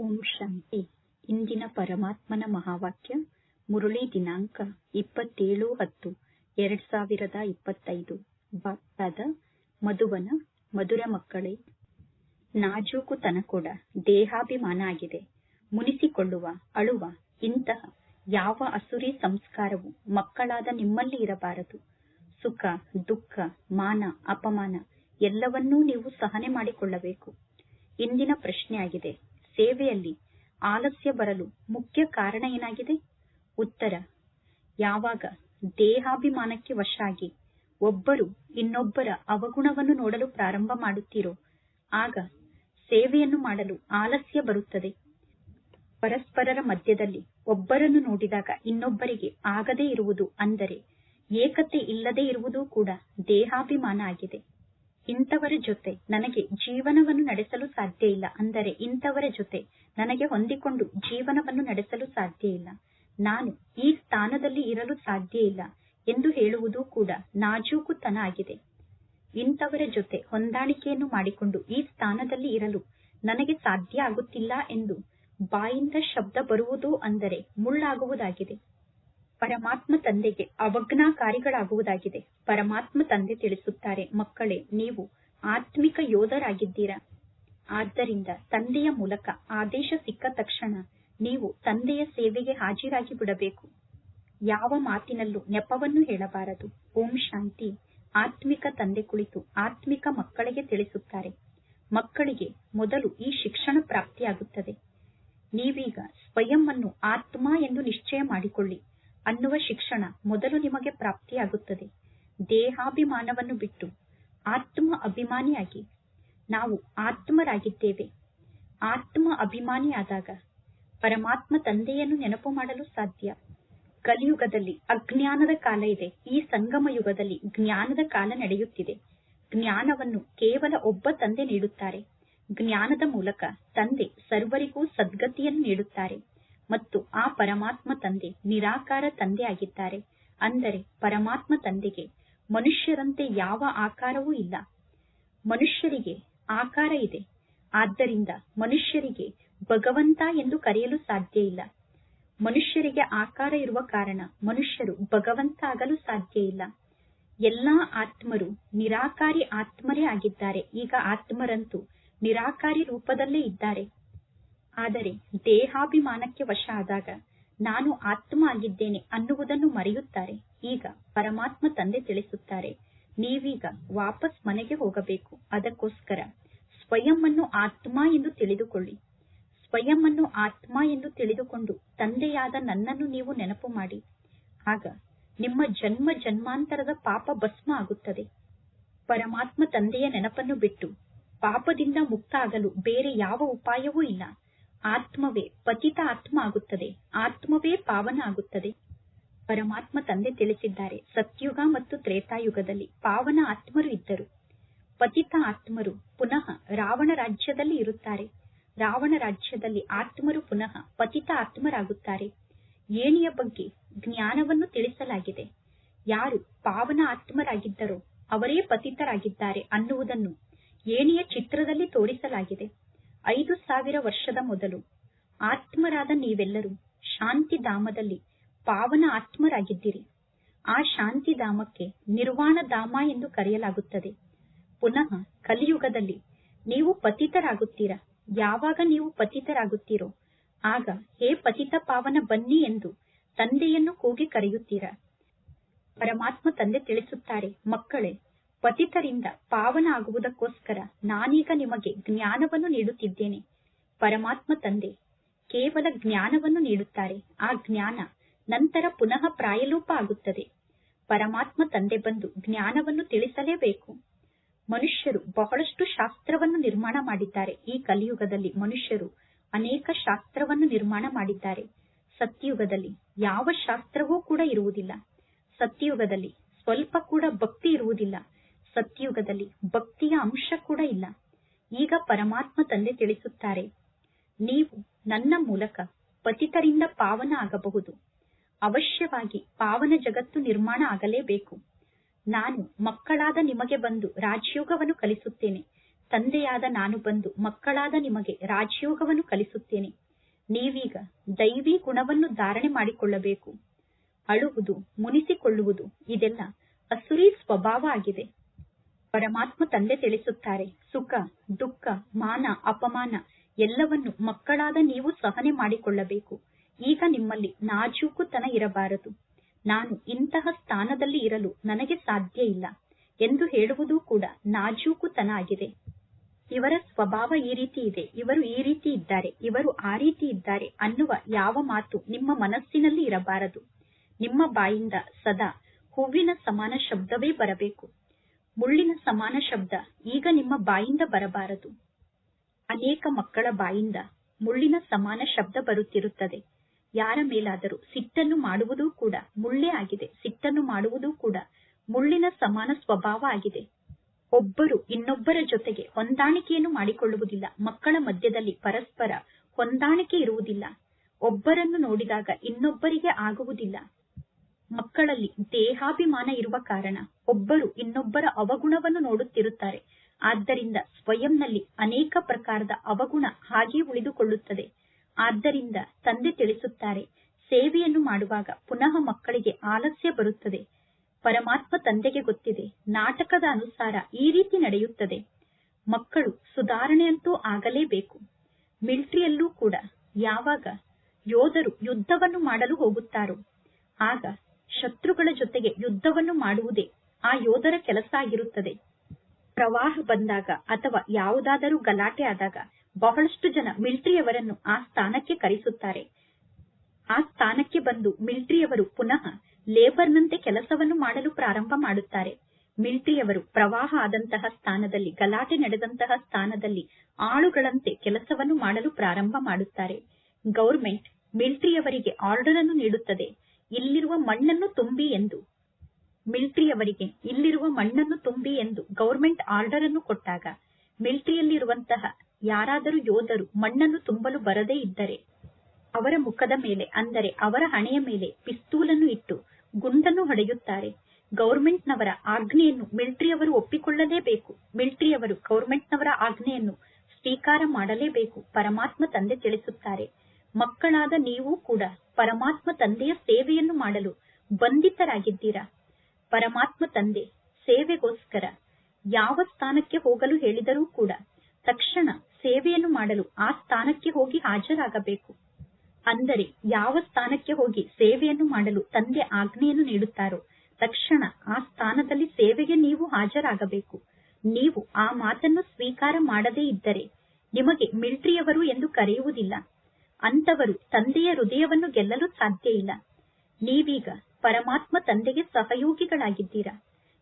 ಓಂ ಶಾಂತಿ. ಇಂದಿನ ಪರಮಾತ್ಮನ ಮಹಾವಾಕ್ಯ, ಮುರುಳಿ ದಿನಾಂಕ ಇಪ್ಪತ್ತೇಳು ಹತ್ತು, ಎರಡ್ ಸಾವಿರದ ಇಪ್ಪತ್ತೈದು. ಭಕ್ತಾದ ಮಧುವನ, ಮಧುರ ಮಕ್ಕಳೇ. ನಾಜೂಕುತನ ಕೂಡ ದೇಹಾಭಿಮಾನ ಆಗಿದೆ. ಮುನಿಸಿಕೊಳ್ಳುವ, ಅಳುವ, ಇಂತಹ ಯಾವ ಅಸುರಿ ಸಂಸ್ಕಾರವು ಮಕ್ಕಳಾದ ನಿಮ್ಮಲ್ಲಿ ಇರಬಾರದು. ಸುಖ, ದುಃಖ, ಮಾನ, ಅಪಮಾನ ಎಲ್ಲವನ್ನೂ ನೀವು ಸಹನೆ ಮಾಡಿಕೊಳ್ಳಬೇಕು. ಇಂದಿನ ಪ್ರಶ್ನೆಯಾಗಿದೆ. ಸೇವೆಯಲ್ಲಿ ಆಲಸ್ಯ ಬರಲು ಮುಖ್ಯ ಕಾರಣ ಏನಾಗಿದೆ? ಉತ್ತರ. ಯಾವಾಗ ದೇಹಾಭಿಮಾನಕ್ಕೆ ವಶಾಗಿ ಒಬ್ಬರು ಇನ್ನೊಬ್ಬರ ಅವಗುಣವನ್ನು ನೋಡಲು ಪ್ರಾರಂಭ ಮಾಡುತ್ತೀರೋ, ಆಗ ಸೇವೆಯನ್ನು ಮಾಡಲು ಆಲಸ್ಯ ಬರುತ್ತದೆ. ಪರಸ್ಪರರ ಮಧ್ಯದಲ್ಲಿ ಒಬ್ಬರನ್ನು ನೋಡಿದಾಗ ಇನ್ನೊಬ್ಬರಿಗೆ ಆಗದೇ ಇರುವುದು ಅಂದರೆ ಏಕತೆ ಇಲ್ಲದೆ ಇರುವುದು ಕೂಡ ದೇಹಾಭಿಮಾನ ಆಗಿದೆ. ಇಂಥವರ ಜೊತೆ ನನಗೆ ಜೀವನವನ್ನು ನಡೆಸಲು ಸಾಧ್ಯ ಇಲ್ಲ ಅಂದರೆ ಇಂಥವರ ಜೊತೆ ನನಗೆ ಹೊಂದಿಕೊಂಡು ಜೀವನವನ್ನು ನಡೆಸಲು ಸಾಧ್ಯ ಇಲ್ಲ. ನಾನು ಈ ಸ್ಥಾನದಲ್ಲಿ ಇರಲು ಸಾಧ್ಯ ಇಲ್ಲ ಎಂದು ಹೇಳುವುದು ಕೂಡ ನಾಜೂಕುತನ ಆಗಿದೆ. ಇಂಥವರ ಜೊತೆ ಹೊಂದಾಣಿಕೆಯನ್ನು ಮಾಡಿಕೊಂಡು ಈ ಸ್ಥಾನದಲ್ಲಿ ಇರಲು ನನಗೆ ಸಾಧ್ಯ ಆಗುತ್ತಿಲ್ಲ ಎಂದು ಬಾಯಿಂದ ಶಬ್ದ ಬರುವುದು ಅಂದರೆ ಮುಳ್ಳಾಗುವುದಾಗಿದೆ. ಪರಮಾತ್ಮ ತಂದೆಗೆ ಅವಜ್ಞಾಕಾರಿಗಳಾಗುವುದಾಗಿದೆ ಪರಮಾತ್ಮ ತಂದೆ ತಿಳಿಸುತ್ತಾರೆ, ಮಕ್ಕಳೇ, ನೀವು ಆತ್ಮಿಕ ಯೋಧರಾಗಿದ್ದೀರಾ? ಆದ್ದರಿಂದ ತಂದೆಯ ಮೂಲಕ ಆದೇಶ ಸಿಕ್ಕ ತಕ್ಷಣ ನೀವು ತಂದೆಯ ಸೇವೆಗೆ ಹಾಜರಾಗಿ ಬಿಡಬೇಕು ಯಾವ ಮಾತಿನಲ್ಲೂ ನೆಪವನ್ನು ಹೇಳಬಾರದು. ಓಂ ಶಾಂತಿ. ಆತ್ಮಿಕ ತಂದೆ ಕುಳಿತು ಆತ್ಮಿಕ ಮಕ್ಕಳಿಗೆ ತಿಳಿಸುತ್ತಾರೆ. ಮಕ್ಕಳಿಗೆ ಮೊದಲು ಈ ಶಿಕ್ಷಣ ಪ್ರಾಪ್ತಿಯಾಗುತ್ತದೆ. ನೀವೀಗ ಸ್ವಯಂ ಅನ್ನು ಆತ್ಮ ಎಂದು ನಿಶ್ಚಯ ಮಾಡಿಕೊಳ್ಳಿ. ಅನ್ನುವ ಶಿಕ್ಷಣ ಮೊದಲು ನಿಮಗೆ ಪ್ರಾಪ್ತಿಯಾಗುತ್ತದೆ. ದೇಹಾಭಿಮಾನವನ್ನು ಬಿಟ್ಟು ಆತ್ಮ ಅಭಿಮಾನಿಯಾಗಿ ನಾವು ಆತ್ಮರಾಗಿದ್ದೇವೆ. ಆತ್ಮ ಅಭಿಮಾನಿಯಾದಾಗ ಪರಮಾತ್ಮ ತಂದೆಯನ್ನು ನೆನಪು ಮಾಡಲು ಸಾಧ್ಯ. ಕಲಿಯುಗದಲ್ಲಿ ಅಜ್ಞಾನದ ಕಾಲ ಇದೆ. ಈ ಸಂಗಮ ಯುಗದಲ್ಲಿ ಜ್ಞಾನದ ಕಾಲ ನಡೆಯುತ್ತಿದೆ. ಜ್ಞಾನವನ್ನು ಕೇವಲ ಒಬ್ಬ ತಂದೆ ನೀಡುತ್ತಾರೆ. ಜ್ಞಾನದ ಮೂಲಕ ತಂದೆ ಸರ್ವರಿಗೂ ಸದ್ಗತಿಯನ್ನು ನೀಡುತ್ತಾರೆ. ಮತ್ತು ಆ ಪರಮಾತ್ಮ ತಂದೆ ನಿರಾಕಾರ ತಂದೆ ಆಗಿದ್ದಾರೆ ಅಂದರೆ ಪರಮಾತ್ಮ ತಂದೆಗೆ ಮನುಷ್ಯರಂತೆ ಯಾವ ಆಕಾರವೂ ಇಲ್ಲ. ಮನುಷ್ಯರಿಗೆ ಆಕಾರ ಇದೆ. ಆದ್ದರಿಂದ ಮನುಷ್ಯರಿಗೆ ಭಗವಂತ ಎಂದು ಕರೆಯಲು ಸಾಧ್ಯ ಇಲ್ಲ. ಮನುಷ್ಯರಿಗೆ ಆಕಾರ ಇರುವ ಕಾರಣ ಮನುಷ್ಯರು ಭಗವಂತ ಆಗಲು ಸಾಧ್ಯ ಇಲ್ಲ. ಎಲ್ಲಾ ಆತ್ಮರು ನಿರಾಕಾರಿ ಆತ್ಮರೇ ಆಗಿದ್ದಾರೆ. ಈಗ ಆತ್ಮರಂತೂ ನಿರಾಕಾರಿ ರೂಪದಲ್ಲೇ ಇದ್ದಾರೆ. ಆದರೆ ದೇಹಾಭಿಮಾನಕ್ಕೆ ವಶ ಆದಾಗ ನಾನು ಆತ್ಮ ಆಗಿದ್ದೇನೆ ಅನ್ನುವುದನ್ನು ಮರೆಯುತ್ತಾರೆ. ಈಗ ಪರಮಾತ್ಮ ತಂದೆ ತಿಳಿಸುತ್ತಾರೆ, ನೀವೀಗ ವಾಪಸ್ ಮನೆಗೆ ಹೋಗಬೇಕು. ಅದಕ್ಕೋಸ್ಕರ ಸ್ವಯಂ ಆತ್ಮ ಎಂದು ತಿಳಿದುಕೊಳ್ಳಿ. ಸ್ವಯಂ ಆತ್ಮ ಎಂದು ತಿಳಿದುಕೊಂಡು ತಂದೆಯಾದ ನನ್ನನ್ನು ನೀವು ನೆನಪು ಮಾಡಿ. ಆಗ ನಿಮ್ಮ ಜನ್ಮ ಜನ್ಮಾಂತರದ ಪಾಪ ಭಸ್ಮ ಆಗುತ್ತದೆ. ಪರಮಾತ್ಮ ತಂದೆಯ ನೆನಪನ್ನು ಬಿಟ್ಟು ಪಾಪದಿಂದ ಮುಕ್ತ ಆಗಲು ಬೇರೆ ಯಾವ ಉಪಾಯವೂ ಇಲ್ಲ. ಆತ್ಮವೇ, ಪತಿತ ಆತ್ಮ ಆಗುತ್ತದೆ. ಆತ್ಮವೇ ಪಾವನ ಆಗುತ್ತದೆ. ಪರಮಾತ್ಮ ತಂದೆ ತಿಳಿಸಿದ್ದಾರೆ. ಸತ್ಯುಗ ಮತ್ತು ತ್ರೇತಾಯುಗದಲ್ಲಿ ಪಾವನ ಆತ್ಮರು ಇದ್ದರು. ಪತಿತ ಆತ್ಮರು ಪುನಃ ರಾವಣ ರಾಜ್ಯದಲ್ಲಿ ಇರುತ್ತಾರೆ. ರಾವಣ ರಾಜ್ಯದಲ್ಲಿ ಆತ್ಮರು ಪುನಃ ಪತಿತ ಆತ್ಮರಾಗುತ್ತಾರೆ. ಏಣಿಯ ಬಗ್ಗೆ ಜ್ಞಾನವನ್ನು ತಿಳಿಸಲಾಗಿದೆ. ಯಾರು ಪಾವನ ಆತ್ಮರಾಗಿದ್ದರೋ ಅವರೇ ಪತಿತರಾಗಿದ್ದಾರೆ ಅನ್ನುವುದನ್ನು ಏಣಿಯ ಚಿತ್ರದಲ್ಲಿ ತೋರಿಸಲಾಗಿದೆ. ಐದು ಸಾವಿರ ವರ್ಷದ ಮೊದಲು. ಆತ್ಮರಾದ ನೀವೆಲ್ಲರೂ ಶಾಂತಿಧಾಮದಲ್ಲಿ ಪಾವನ ಆತ್ಮರಾಗಿದ್ದೀರಿ. ಆ ಶಾಂತಿಧಾಮಕ್ಕೆ ನಿರ್ವಾಣ ಧಾಮ ಎಂದು ಕರೆಯಲಾಗುತ್ತದೆ. ಪುನಃ ಕಲಿಯುಗದಲ್ಲಿ ನೀವು ಪತಿತರಾಗುತ್ತೀರಾ? ಯಾವಾಗ ನೀವು ಪತಿತರಾಗುತ್ತೀರೋ? ಆಗ ಹೇ ಪತಿತ ಪಾವನ ಬನ್ನಿ ಎಂದು ತಂದೆಯನ್ನು ಕೂಗಿ ಕರೆಯುತ್ತೀರಾ? ಪರಮಾತ್ಮ ತಂದೆ ತಿಳಿಸುತ್ತಾರೆ, ಮಕ್ಕಳೇ ಪತಿತರಿಂದ ಪಾವನ ಆಗುವುದಕ್ಕೋಸ್ಕರ ನಾನೀಗ ನಿಮಗೆ ಜ್ಞಾನವನ್ನು ನೀಡುತ್ತಿದ್ದೇನೆ. ಪರಮಾತ್ಮ ತಂದೆ, ಕೇವಲ ಜ್ಞಾನವನ್ನು ನೀಡುತ್ತಾರೆ. ಆ ಜ್ಞಾನ ನಂತರ ಪುನಃ ಪ್ರಾಯಲೋಪ ಆಗುತ್ತದೆ. ಪರಮಾತ್ಮ ತಂದೆ ಬಂದು ಜ್ಞಾನವನ್ನು ತಿಳಿಸಲೇಬೇಕು. ಮನುಷ್ಯರು ಬಹಳಷ್ಟು ಶಾಸ್ತ್ರವನ್ನು ನಿರ್ಮಾಣ ಮಾಡಿದ್ದಾರೆ. ಈ ಕಲಿಯುಗದಲ್ಲಿ ಮನುಷ್ಯರು ಅನೇಕ ಶಾಸ್ತ್ರವನ್ನು ನಿರ್ಮಾಣ ಮಾಡಿದ್ದಾರೆ. ಸತ್ಯಯುಗದಲ್ಲಿ ಯಾವ ಶಾಸ್ತ್ರವೂ ಕೂಡ ಇರುವುದಿಲ್ಲ. ಸತ್ಯಯುಗದಲ್ಲಿ ಸ್ವಲ್ಪ ಕೂಡ ಭಕ್ತಿ ಇರುವುದಿಲ್ಲ. ಸತ್ಯಯುಗದಲ್ಲಿ ಭಕ್ತಿಯ ಅಂಶ ಕೂಡ ಇಲ್ಲ. ಈಗ ಪರಮಾತ್ಮ ತಂದೆ ತಿಳಿಸುತ್ತಾರೆ, ನೀವು ನನ್ನ ಮೂಲಕ ಪತಿತರಿಂದ ಪಾವನ ಆಗಬಹುದು. ಅವಶ್ಯವಾಗಿ ಪಾವನ ಜಗತ್ತು ನಿರ್ಮಾಣ ಆಗಲೇಬೇಕು. ನಾನು ಮಕ್ಕಳಾದ ನಿಮಗೆ ಬಂದು ರಾಜಯೋಗವನ್ನು ಕಲಿಸುತ್ತೇನೆ. ತಂದೆಯಾದ ನಾನು ಬಂದು ಮಕ್ಕಳಾದ ನಿಮಗೆ ರಾಜಯೋಗವನ್ನು ಕಲಿಸುತ್ತೇನೆ. ನೀವೀಗ ದೈವಿ ಗುಣವನ್ನು ಧಾರಣೆ ಮಾಡಿಕೊಳ್ಳಬೇಕು. ಅಳುವುದು, ಮುನಿಸಿಕೊಳ್ಳುವುದು ಇದೆಲ್ಲ ಅಸುರಿ ಸ್ವಭಾವ ಆಗಿದೆ. ಪರಮಾತ್ಮ ತಂದೆ ತಿಳಿಸುತ್ತಾರೆ. ಸುಖ, ದುಃಖ, ಮಾನ, ಅಪಮಾನ ಎಲ್ಲವನ್ನು ಮಕ್ಕಳಾದ ನೀವು ಸಹನೆ ಮಾಡಿಕೊಳ್ಳಬೇಕು. ಈಗ ನಿಮ್ಮಲ್ಲಿ ನಾಜೂಕುತನ ಇರಬಾರದು. ನಾನು ಇಂತಹ ಸ್ಥಾನದಲ್ಲಿ ಇರಲು ನನಗೆ ಸಾಧ್ಯ ಇಲ್ಲ ಎಂದು ಹೇಳುವುದು ಕೂಡ ನಾಜೂಕುತನ ಆಗಿದೆ. ಇವರ ಸ್ವಭಾವ ಈ ರೀತಿ ಇದೆ. ಇವರು ಈ ರೀತಿ ಇದ್ದಾರೆ. ಇವರು ಆ ರೀತಿ ಇದ್ದಾರೆ ಅನ್ನುವ ಯಾವ ಮಾತು ನಿಮ್ಮ ಮನಸ್ಸಿನಲ್ಲಿ ಇರಬಾರದು. ನಿಮ್ಮ ಬಾಯಿಂದ ಸದಾ ಹೂವಿನ ಸಮಾನ ಶಬ್ದವೇ ಬರಬೇಕು. ಮುಳ್ಳಿನ ಸಮಾನ ಶಬ್ದ ಈಗ ನಿಮ್ಮ ಬಾಯಿಂದ ಬರಬಾರದು. ಅನೇಕ ಮಕ್ಕಳ ಬಾಯಿಂದ ಮುಳ್ಳಿನ ಸಮಾನ ಶಬ್ದ ಬರುತ್ತಿರುತ್ತದೆ. ಯಾರ ಮೇಲಾದರೂ ಸಿಟ್ಟನ್ನು ಮಾಡುವುದೂ ಕೂಡ ಮುಳ್ಳೇ ಆಗಿದೆ. ಸಿಟ್ಟನ್ನು ಮಾಡುವುದೂ ಕೂಡ ಮುಳ್ಳಿನ ಸಮಾನ ಸ್ವಭಾವ ಆಗಿದೆ. ಒಬ್ಬರು ಇನ್ನೊಬ್ಬರ ಜೊತೆಗೆ ಹೊಂದಾಣಿಕೆಯನ್ನು ಮಾಡಿಕೊಳ್ಳುವುದಿಲ್ಲ. ಮಕ್ಕಳ ಮಧ್ಯದಲ್ಲಿ ಪರಸ್ಪರ ಹೊಂದಾಣಿಕೆ ಇರುವುದಿಲ್ಲ. ಒಬ್ಬರನ್ನು ನೋಡಿದಾಗ ಇನ್ನೊಬ್ಬರಿಗೆ ಆಗುವುದಿಲ್ಲ. ಮಕ್ಕಳಲ್ಲಿ ದೇಹಾಭಿಮಾನ ಇರುವ ಕಾರಣ ಒಬ್ಬರು ಇನ್ನೊಬ್ಬರ ಅವಗುಣವನ್ನು ನೋಡುತ್ತಿರುತ್ತಾರೆ. ಆದ್ದರಿಂದ ಸ್ವಯಂನಲ್ಲಿ ಅನೇಕ ಪ್ರಕಾರದ ಅವಗುಣ ಹಾಗೆ ಉಳಿದುಕೊಳ್ಳುತ್ತದೆ. ಆದ್ದರಿಂದ ತಂದೆ ತಿಳಿಸುತ್ತಾರೆ, ಸೇವೆಯನ್ನು ಮಾಡುವಾಗ ಪುನಃ ಮಕ್ಕಳಿಗೆ ಆಲಸ್ಯ ಬರುತ್ತದೆ. ಪರಮಾತ್ಮ ತಂದೆಗೆ ಗೊತ್ತಿದೆ, ನಾಟಕದ ಅನುಸಾರ ಈ ರೀತಿ ನಡೆಯುತ್ತದೆ. ಮಕ್ಕಳು ಸುಧಾರಣೆಯಂತೂ ಆಗಲೇಬೇಕು. ಮಿಲಿಟರಿಯಲ್ಲೂ ಕೂಡ ಯಾವಾಗ ಯೋಧರು ಯುದ್ಧವನ್ನು ಮಾಡಲು ಹೋಗುತ್ತಾರೋ, ಆಗ ಶತ್ರುಗಳ ಜೊತೆಗೆ ಯುದ್ಧವನ್ನು ಮಾಡುವುದೇ ಆ ಯೋಧರ ಕೆಲಸ ಆಗಿರುತ್ತದೆ. ಪ್ರವಾಹ ಬಂದಾಗ ಅಥವಾ ಯಾವುದಾದರೂ ಗಲಾಟೆ ಆದಾಗ ಬಹಳಷ್ಟು ಜನ ಮಿಲಿಟರಿಯವರನ್ನು ಆ ಸ್ಥಾನಕ್ಕೆ ಕರೆಸುತ್ತಾರೆ. ಆ ಸ್ಥಾನಕ್ಕೆ ಬಂದು ಮಿಲಿಟರಿಯವರು ಪುನಃ ಲೇಬರ್ನಂತೆ ಕೆಲಸವನ್ನು ಮಾಡಲು ಪ್ರಾರಂಭ ಮಾಡುತ್ತಾರೆ. ಮಿಲಿಟರಿಯವರು ಪ್ರವಾಹ ಆದಂತಹ ಸ್ಥಾನದಲ್ಲಿ, ಗಲಾಟೆ ನಡೆದಂತಹ ಸ್ಥಾನದಲ್ಲಿ ಆಳುಗಳಂತೆ ಕೆಲಸವನ್ನು ಮಾಡಲು ಪ್ರಾರಂಭ ಮಾಡುತ್ತಾರೆ. ಗೌರ್ಮೆಂಟ್ ಮಿಲಿಟರಿಯವರಿಗೆ ಆರ್ಡರ್ ಅನ್ನು ನೀಡುತ್ತದೆ. ಇಲ್ಲಿರುವ ಮಣ್ಣನ್ನು ತುಂಬಿ ಎಂದು. ಮಿಲಿಟರಿಯವರಿಗೆ ಇಲ್ಲಿರುವ ಮಣ್ಣನ್ನು ತುಂಬಿ ಎಂದು ಗೌರ್ಮೆಂಟ್ ಆರ್ಡರ್ ಅನ್ನು ಕೊಟ್ಟಾಗ ಮಿಲ್ಟ್ರಿಯಲ್ಲಿರುವಂತಹ ಯಾರಾದರೂ ಯೋಧರು ಮಣ್ಣನ್ನು ತುಂಬಲು ಬರದೇ ಇದ್ದರೆ ಅವರ ಮುಖದ ಮೇಲೆ, ಅಂದರೆ ಅವರ ಹಣೆಯ ಮೇಲೆ ಪಿಸ್ತೂಲನ್ನು ಇಟ್ಟು ಗುಂಡನ್ನು ಹೊಡೆಯುತ್ತಾರೆ. ಗೌರ್ಮೆಂಟ್ನವರ ಆಜ್ಞೆಯನ್ನು ಮಿಲಿಟರಿಯವರು ಒಪ್ಪಿಕೊಳ್ಳಲೇಬೇಕು. ಮಿಲಿಟರಿಯವರು ಗೌರ್ಮೆಂಟ್ನವರ ಆಜ್ಞೆಯನ್ನು ಸ್ವೀಕಾರ ಮಾಡಲೇಬೇಕು. ಪರಮಾತ್ಮ ತಂದೆ ತಿಳಿಸುತ್ತಾರೆ. ಮಕ್ಕಳಾದ ನೀವು ಕೂಡ ಪರಮಾತ್ಮ ತಂದೆಯ ಸೇವೆಯನ್ನು ಮಾಡಲು ಬಂಧಿತರಾಗಿದ್ದೀರಾ. ಪರಮಾತ್ಮ ತಂದೆ, ಸೇವೆಗೋಸ್ಕರ ಯಾವ ಸ್ಥಾನಕ್ಕೆ ಹೋಗಲು ಹೇಳಿದರೂ ಕೂಡ ತಕ್ಷಣ ಸೇವೆಯನ್ನು ಮಾಡಲು ಆ ಸ್ಥಾನಕ್ಕೆ ಹೋಗಿ ಹಾಜರಾಗಬೇಕು. ಅಂದರೆ ಯಾವ ಸ್ಥಾನಕ್ಕೆ ಹೋಗಿ ಸೇವೆಯನ್ನು ಮಾಡಲು ತಂದೆ ಆಜ್ಞೆಯನ್ನು ನೀಡುತ್ತಾರೋ ತಕ್ಷಣ ಆ ಸ್ಥಾನದಲ್ಲಿ ಸೇವೆಗೆ ನೀವು ಹಾಜರಾಗಬೇಕು. ನೀವು ಆ ಮಾತನ್ನು ಸ್ವೀಕಾರ ಮಾಡದೇ ಇದ್ದರೆ ನಿಮಗೆ ಮಿಲಿಟರಿಯವರು ಎಂದು ಕರೆಯುವುದಿಲ್ಲ. ಅಂತವರು ತಂದೆಯ ಹೃದಯವನ್ನು ಗೆಲ್ಲಲು ಸಾಧ್ಯ ಇಲ್ಲ. ನೀವೀಗ ಪರಮಾತ್ಮ ತಂದೆಗೆ ಸಹಯೋಗಿಗಳಾಗಿದ್ದೀರಾ?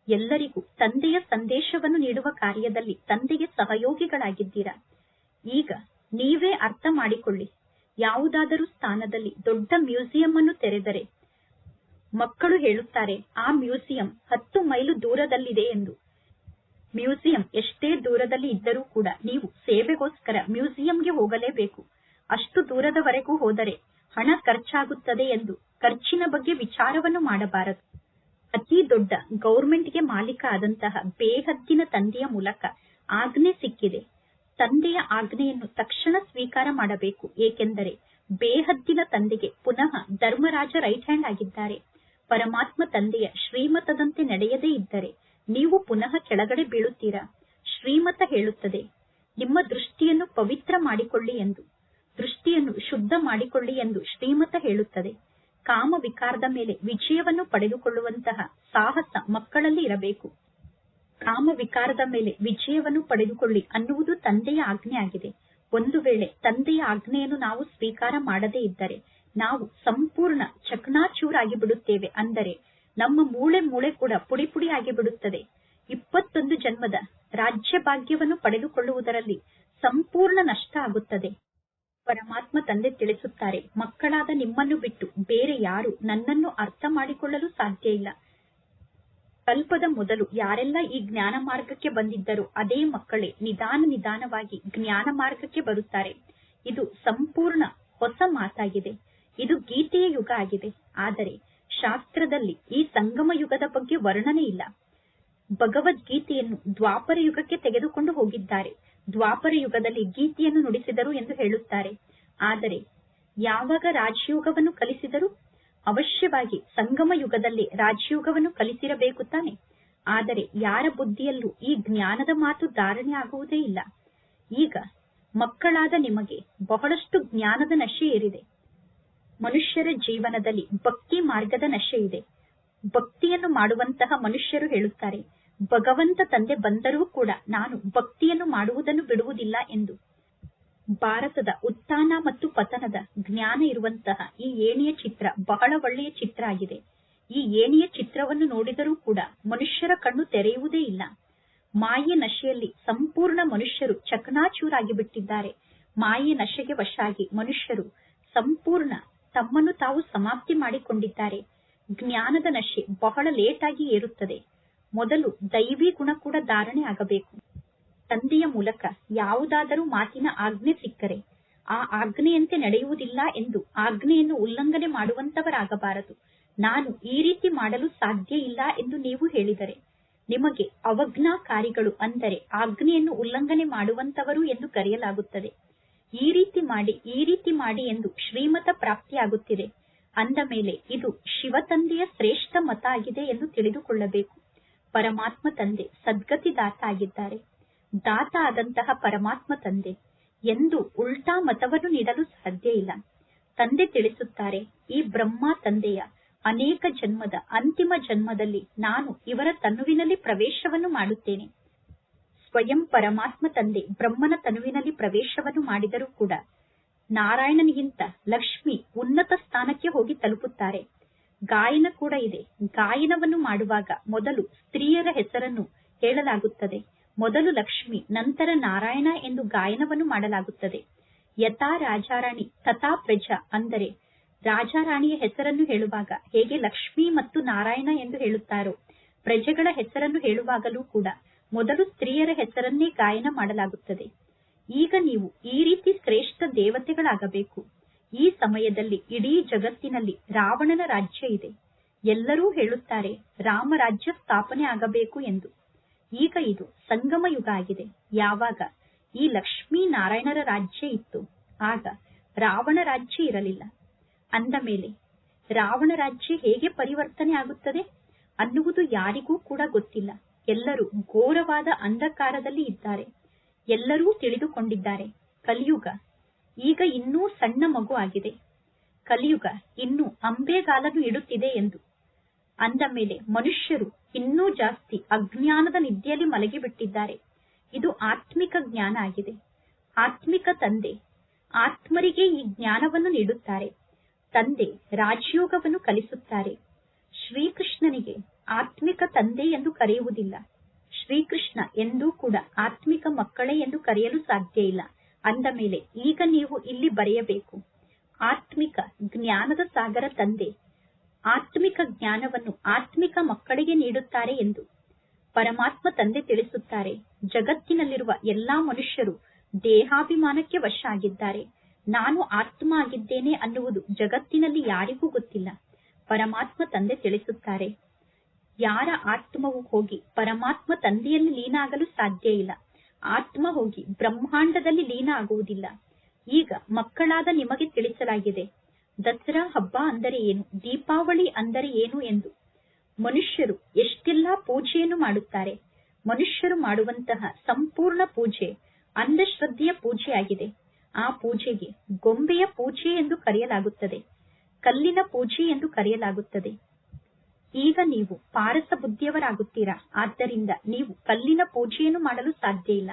ಎಲ್ಲರಿಗೂ ತಂದೆಯ ಸಂದೇಶವನ್ನು ನೀಡುವ ಕಾರ್ಯದಲ್ಲಿ ತಂದೆಗೆ ಸಹಯೋಗಿಗಳಾಗಿದ್ದೀರಾ? ಈಗ ನೀವೇ ಅರ್ಥ ಮಾಡಿಕೊಳ್ಳಿ. ಯಾವುದಾದರೂ ಸ್ಥಾನದಲ್ಲಿ ದೊಡ್ಡ ಮ್ಯೂಸಿಯಂ ಅನ್ನು ತೆರೆದರೆ ಮಕ್ಕಳು ಹೇಳುತ್ತಾರೆ, ಆ ಮ್ಯೂಸಿಯಂ ಹತ್ತು ಮೈಲು ದೂರದಲ್ಲಿದೆ ಎಂದು. ಮ್ಯೂಸಿಯಂ ಎಷ್ಟೇ ದೂರದಲ್ಲಿ ಇದ್ದರೂ ಕೂಡ ನೀವು ಸೇವೆಗೋಸ್ಕರ ಮ್ಯೂಸಿಯಂಗೆ ಹೋಗಲೇಬೇಕು. ಅಷ್ಟು ದೂರದವರೆಗೂ ಹೋದರೆ ಹಣ ಖರ್ಚಾಗುತ್ತದೆ ಎಂದು ಖರ್ಚಿನ ಬಗ್ಗೆ ವಿಚಾರವನ್ನು ಮಾಡಬಾರದು. ಅತಿ ದೊಡ್ಡ ಗೌರ್ಮೆಂಟ್ಗೆ ಮಾಲೀಕ ಆದಂತಹ ಬೇಹದ್ದಿನ ತಂದೆಯ ಮೂಲಕ ಆಜ್ಞೆ ಸಿಕ್ಕಿದೆ. ತಂದೆಯ ಆಜ್ಞೆಯನ್ನು ತಕ್ಷಣ ಸ್ವೀಕಾರ ಮಾಡಬೇಕು, ಏಕೆಂದರೆ ಬೇಹದ್ದಿನ ತಂದೆಗೆ ಪುನಃ ಧರ್ಮರಾಜ ರೈಟ್ ಹ್ಯಾಂಡ್ ಆಗಿದ್ದಾರೆ. ಪರಮಾತ್ಮ ತಂದೆಯ ಶ್ರೀಮತದಂತೆ ನಡೆಯದೇ ಇದ್ದರೆ ನೀವು ಪುನಃ ಕೆಳಗಡೆ ಬೀಳುತ್ತೀರಾ? ಶ್ರೀಮತ ಹೇಳುತ್ತದೆ, ನಿಮ್ಮ ದೃಷ್ಟಿಯನ್ನು ಪವಿತ್ರ ಮಾಡಿಕೊಳ್ಳಿ ಎಂದು. ದೃಷ್ಟಿಯನ್ನು ಶುದ್ಧ ಮಾಡಿಕೊಳ್ಳಿ ಎಂದು ಶ್ರೀಮತ ಹೇಳುತ್ತದೆ. ಕಾಮ ವಿಕಾರದ ಮೇಲೆ ವಿಜಯವನ್ನು ಪಡೆದುಕೊಳ್ಳುವಂತಹ ಸಾಹಸ ಮಕ್ಕಳಲ್ಲಿ ಇರಬೇಕು. ಕಾಮ ವಿಕಾರದ ಮೇಲೆ ವಿಜಯವನ್ನು ಪಡೆದುಕೊಳ್ಳಿ ಅನ್ನುವುದು ತಂದೆಯ ಆಜ್ಞೆಯಾಗಿದೆ. ಒಂದು ವೇಳೆ ತಂದೆಯ ಆಜ್ಞೆಯನ್ನು ನಾವು ಸ್ವೀಕಾರ ಮಾಡದೇ ಇದ್ದರೆ, ನಾವು ಸಂಪೂರ್ಣ ಚಕನಾಚೂರಾಗಿ ಬಿಡುತ್ತೇವೆ ಅಂದರೆ, ನಮ್ಮ ಮೂಳೆ ಮೂಳೆ ಕೂಡ ಪುಡಿ ಪುಡಿ ಆಗಿ ಬಿಡುತ್ತದೆ. ಇಪ್ಪತ್ತೊಂದು ಜನ್ಮದ ರಾಜ್ಯ ಭಾಗ್ಯವನ್ನು ಪಡೆದುಕೊಳ್ಳುವುದರಲ್ಲಿ ಸಂಪೂರ್ಣ ನಷ್ಟ ಆಗುತ್ತದೆ. ಪರಮಾತ್ಮ ತಂದೆ ತಿಳಿಸುತ್ತಾರೆ, ಮಕ್ಕಳಾದ ನಿಮ್ಮನ್ನು ಬಿಟ್ಟು ಬೇರೆ ಯಾರು ನನ್ನನ್ನು ಅರ್ಥ ಮಾಡಿಕೊಳ್ಳಲು ಸಾಧ್ಯ ಇಲ್ಲ. ಕಲ್ಪದ ಮೊದಲು ಯಾರೆಲ್ಲ ಈ ಜ್ಞಾನ ಮಾರ್ಗಕ್ಕೆ ಬಂದಿದ್ದರೋ ಅದೇ ಮಕ್ಕಳೇ ನಿಧಾನ ನಿಧಾನವಾಗಿ ಜ್ಞಾನ ಮಾರ್ಗಕ್ಕೆ ಬರುತ್ತಾರೆ. ಇದು ಸಂಪೂರ್ಣ ಹೊಸ ಮಾತಾಗಿದೆ. ಇದು ಗೀತೆಯ ಯುಗ ಆಗಿದೆ. ಆದರೆ ಶಾಸ್ತ್ರದಲ್ಲಿ ಈ ಸಂಗಮ ಯುಗದ ಬಗ್ಗೆ ವರ್ಣನೆ ಇಲ್ಲ. ಭಗವದ್ಗೀತೆಯನ್ನು ದ್ವಾಪರ ಯುಗಕ್ಕೆ ತೆಗೆದುಕೊಂಡು ಹೋಗಿದ್ದಾರೆ. ದ್ವಾಪರ ಯುಗದಲ್ಲಿ ಗೀತೆಯನ್ನು ನುಡಿಸಿದರು ಎಂದು ಹೇಳುತ್ತಾರೆ. ಆದರೆ ಯಾವಾಗ ರಾಜಯೋಗವನ್ನು ಕಲಿಸಿದರು ಅವಶ್ಯವಾಗಿ ಸಂಗಮ ಯುಗದಲ್ಲಿ ರಾಜಯೋಗವನ್ನು ಕಲಿಸಿರಬೇಕು ತಾನೆ ಆದರೆ ಯಾರ ಬುದ್ಧಿಯಲ್ಲೂ ಈ ಜ್ಞಾನದ ಮಾತು ಧಾರಣೆ ಆಗುವುದೇ ಇಲ್ಲ. ಈಗ ಮಕ್ಕಳಾದ ನಿಮಗೆ ಬಹಳಷ್ಟು ಜ್ಞಾನದ ನಶೆ ಏರಿದೆ. ಮನುಷ್ಯರ ಜೀವನದಲ್ಲಿ ಭಕ್ತಿ ಮಾರ್ಗದ ನಶೆ ಇದೆ. ಭಕ್ತಿಯನ್ನು ಮಾಡುವಂತಹ ಮನುಷ್ಯರು ಹೇಳುತ್ತಾರೆ ಭಗವಂತ ತಂದೆ ಬಂದರೂ ಕೂಡ ನಾನು ಭಕ್ತಿಯನ್ನು ಮಾಡುವುದನ್ನು ಬಿಡುವುದಿಲ್ಲ ಎಂದು. ಭಾರತದ ಉತ್ಥಾನ ಮತ್ತು ಪತನದ ಜ್ಞಾನ ಇರುವಂತಹ ಈ ಏಣಿಯ ಚಿತ್ರ ಬಹಳ ಒಳ್ಳೆಯ ಚಿತ್ರ ಆಗಿದೆ. ಈ ಏಣಿಯ ಚಿತ್ರವನ್ನು ನೋಡಿದರೂ ಕೂಡ ಮನುಷ್ಯರ ಕಣ್ಣು ತೆರೆಯುವುದೇ ಇಲ್ಲ. ಮಾಯೆ ನಶೆಯಲ್ಲಿ ಸಂಪೂರ್ಣ ಮನುಷ್ಯರು ಚಕನಾಚೂರಾಗಿ ಬಿಟ್ಟಿದ್ದಾರೆ. ಮಾಯೆ ನಶೆಗೆ ವಶಾಗಿ ಮನುಷ್ಯರು ಸಂಪೂರ್ಣ ತಮ್ಮನ್ನು ತಾವು ಸಮಾಪ್ತಿ ಮಾಡಿಕೊಂಡಿದ್ದಾರೆ. ಜ್ಞಾನದ ನಶೆ ಬಹಳ ಲೇಟಾಗಿ ಏರುತ್ತದೆ. ಮೊದಲು ದೈವಿ ಗುಣ ಕೂಡ ಧಾರಣೆ ಆಗಬೇಕು. ತಂದೆಯ ಮೂಲಕ ಯಾವುದಾದರೂ ಮಾತಿನ ಆಜ್ಞೆ ಸಿಕ್ಕರೆ ಆ ಆಜ್ಞೆಯಂತೆ ನಡೆಯುವುದಿಲ್ಲ ಎಂದು ಆಜ್ಞೆಯನ್ನು ಉಲ್ಲಂಘನೆ ಮಾಡುವಂತವರಾಗಬಾರದು. ನಾನು ಈ ರೀತಿ ಮಾಡಲು ಸಾಧ್ಯ ಇಲ್ಲ ಎಂದು ನೀವು ಹೇಳಿದರೆ ನಿಮಗೆ ಅವಜ್ಞಾಕಾರಿಗಳು ಅಂದರೆ ಆಜ್ಞೆಯನ್ನು ಉಲ್ಲಂಘನೆ ಮಾಡುವಂತವರು ಎಂದು ಕರೆಯಲಾಗುತ್ತದೆ. ಈ ರೀತಿ ಮಾಡಿ, ಈ ರೀತಿ ಮಾಡಿ ಎಂದು ಶ್ರೀಮತ ಪ್ರಾಪ್ತಿಯಾಗುತ್ತಿದೆ. ಅಂದ ಮೇಲೆ ಇದು ಶಿವ ತಂದೆಯ ಶ್ರೇಷ್ಠ ಮತ ಆಗಿದೆ ಎಂದು ತಿಳಿದುಕೊಳ್ಳಬೇಕು. ಪರಮಾತ್ಮ ತಂದೆ, ಸದ್ಗತಿ ದಾತ ಆಗಿದ್ದಾರೆ. ದಾತ ಆದಂತಹ ಪರಮಾತ್ಮ ತಂದೆ, ಎಂದು ಉಲ್ಟಾ ಮತವನ್ನು ನೀಡಲು ಸಾಧ್ಯ ಇಲ್ಲ. ತಂದೆ ತಿಳಿಸುತ್ತಾರೆ, ಈ ಬ್ರಹ್ಮ ತಂದೆಯ ಅನೇಕ ಜನ್ಮದ ಅಂತಿಮ ಜನ್ಮದಲ್ಲಿ ನಾನು ಇವರ ತನುವಿನಲ್ಲಿ ಪ್ರವೇಶವನ್ನು ಮಾಡುತ್ತೇನೆ. ಸ್ವಯಂ ಪರಮಾತ್ಮ ತಂದೆ ಬ್ರಹ್ಮನ ತನುವಿನಲ್ಲಿ ಪ್ರವೇಶವನ್ನು ಮಾಡಿದರೂ ಕೂಡ ನಾರಾಯಣನಿಗಿಂತ ಲಕ್ಷ್ಮಿ ಉನ್ನತ ಸ್ಥಾನಕ್ಕೆ ಹೋಗಿ ತಲುಪುತ್ತಾರೆ. ಗಾಯನ ಕೂಡ ಇದೆ. ಗಾಯನವನ್ನು ಮಾಡುವಾಗ ಮೊದಲು ಸ್ತ್ರೀಯರ ಹೆಸರನ್ನು ಹೇಳಲಾಗುತ್ತದೆ. ಮೊದಲು ಲಕ್ಷ್ಮಿ, ನಂತರ ನಾರಾಯಣ ಎಂದು ಗಾಯನವನ್ನು ಮಾಡಲಾಗುತ್ತದೆ. ಯಥಾ ರಾಜಾರಾಣಿ, ತಥಾ ಪ್ರಜಾ ಅಂದರೆ ರಾಜಾರಾಣಿಯ ಹೆಸರನ್ನು ಹೇಳುವಾಗ ಹೇಗೆ ಲಕ್ಷ್ಮಿ ಮತ್ತು ನಾರಾಯಣ ಎಂದು ಹೇಳುತ್ತಾರೋ, ಪ್ರಜೆಗಳ ಹೆಸರನ್ನು ಹೇಳುವಾಗಲೂ ಕೂಡ ಮೊದಲು ಸ್ತ್ರೀಯರ ಹೆಸರನ್ನೇ ಗಾಯನ ಮಾಡಲಾಗುತ್ತದೆ. ಈಗ ನೀವು ಈ ರೀತಿ ಶ್ರೇಷ್ಠ ದೇವತೆಗಳಾಗಬೇಕು. ಈ ಸಮಯದಲ್ಲಿ ಇಡೀ ಜಗತ್ತಿನಲ್ಲಿ ರಾವಣನ ರಾಜ್ಯ ಇದೆ. ಎಲ್ಲರೂ ಹೇಳುತ್ತಾರೆ, ರಾಮ ರಾಜ್ಯ ಸ್ಥಾಪನೆ ಆಗಬೇಕು ಎಂದು. ಈಗ ಇದು ಸಂಗಮ ಯುಗ ಆಗಿದೆ. ಯಾವಾಗ? ಈ ಲಕ್ಷ್ಮೀ ನಾರಾಯಣರ ರಾಜ್ಯ ಇತ್ತು. ಆಗ ರಾವಣ ರಾಜ್ಯ ಇರಲಿಲ್ಲ. ಅಂದ ಮೇಲೆ, ರಾವಣ ರಾಜ್ಯ ಹೇಗೆ ಪರಿವರ್ತನೆ ಆಗುತ್ತದೆ? ಅನ್ನುವುದು ಯಾರಿಗೂ ಕೂಡ ಗೊತ್ತಿಲ್ಲ. ಎಲ್ಲರೂ ಘೋರವಾದ ಅಂಧಕಾರದಲ್ಲಿ ಇದ್ದಾರೆ. ಎಲ್ಲರೂ ತಿಳಿದುಕೊಂಡಿದ್ದಾರೆ. ಕಲಿಯುಗ ಈಗ ಇನ್ನೂ ಸಣ್ಣ ಮಗು ಆಗಿದೆ. ಕಲಿಯುಗ ಇನ್ನೂ ಅಂಬೆಗಾಲನ್ನು ಇಡುತ್ತಿದೆ ಎಂದು. ಅಂದ ಮೇಲೆ ಮನುಷ್ಯರು ಇನ್ನೂ ಜಾಸ್ತಿ ಅಜ್ಞಾನದ ನಿದ್ದೆಯಲ್ಲಿ ಮಲಗಿಬಿಟ್ಟಿದ್ದಾರೆ. ಇದು ಆತ್ಮಿಕ ಜ್ಞಾನ ಆಗಿದೆ. ಆತ್ಮಿಕ ತಂದೆ ಆತ್ಮರಿಗೆ ಈ ಜ್ಞಾನವನ್ನು ನೀಡುತ್ತಾರೆ. ತಂದೆ ರಾಜಯೋಗವನ್ನು ಕಲಿಸುತ್ತಾರೆ. ಶ್ರೀಕೃಷ್ಣನಿಗೆ ಆತ್ಮಿಕ ತಂದೆ ಎಂದು ಕರೆಯುವುದಿಲ್ಲ. ಶ್ರೀಕೃಷ್ಣ ಎಂದೂ ಕೂಡ ಆತ್ಮಿಕ ಮಕ್ಕಳೇ ಎಂದು ಕರೆಯಲು ಸಾಧ್ಯ ಇಲ್ಲ. ಅಂದ ಮೇಲೆ ಈಗ ನೀವು ಇಲ್ಲಿ ಬರೆಯಬೇಕು, ಆತ್ಮಿಕ ಜ್ಞಾನದ ಸಾಗರ ತಂದೆ, ಆತ್ಮಿಕ ಜ್ಞಾನವನ್ನು ಆತ್ಮಿಕ ಮಕ್ಕಳಿಗೆ ನೀಡುತ್ತಾರೆ ಎಂದು ಪರಮಾತ್ಮ ತಂದೆ ತಿಳಿಸುತ್ತಾರೆ. ಜಗತ್ತಿನಲ್ಲಿರುವ ಎಲ್ಲಾ ಮನುಷ್ಯರು ದೇಹಾಭಿಮಾನಕ್ಕೆ ವಶ ಆಗಿದ್ದಾರೆ ನಾನು ಆತ್ಮ ಆಗಿದ್ದೇನೆ ಅನ್ನುವುದು ಜಗತ್ತಿನಲ್ಲಿ ಯಾರಿಗೂ ಗೊತ್ತಿಲ್ಲ, ಪರಮಾತ್ಮ ತಂದೆ ತಿಳಿಸುತ್ತಾರೆ. ಯಾರ ಆತ್ಮವು ಹೋಗಿ ಪರಮಾತ್ಮ ತಂದೆಯಲ್ಲಿ ಲೀನಾಗಲು ಸಾಧ್ಯ ಇಲ್ಲ. ಆತ್ಮ ಹೋಗಿ ಬ್ರಹ್ಮಾಂಡದಲ್ಲಿ ಲೀನ ಆಗುವುದಿಲ್ಲ. ಈಗ ಮಕ್ಕಳಾದ ನಿಮಗೆ ತಿಳಿಸಲಾಗಿದೆ. ದಸರಾ ಹಬ್ಬ ಅಂದರೆ ಏನು? ದೀಪಾವಳಿ ಅಂದರೆ ಏನು ಎಂದು. ಮನುಷ್ಯರು ಎಷ್ಟೆಲ್ಲಾ ಪೂಜೆಯನ್ನು ಮಾಡುತ್ತಾರೆ. ಮನುಷ್ಯರು ಮಾಡುವಂತಹ ಸಂಪೂರ್ಣ ಪೂಜೆ ಅಂಧಶ್ರದ್ಧೆಯ ಪೂಜೆಯಾಗಿದೆ. ಆ ಪೂಜೆಗೆ ಗೊಂಬೆಯ ಪೂಜೆ ಎಂದು ಕರೆಯಲಾಗುತ್ತದೆ. ಕಲ್ಲಿನ ಪೂಜೆ ಎಂದು ಕರೆಯಲಾಗುತ್ತದೆ. ಈಗ ನೀವು ಪಾರಸ ಬುದ್ಧಿಯವರಾಗುತ್ತೀರಾ? ಆದ್ದರಿಂದ ನೀವು ಕಲ್ಲಿನ ಪೂಜೆಯನ್ನು ಮಾಡಲು ಸಾಧ್ಯ ಇಲ್ಲ.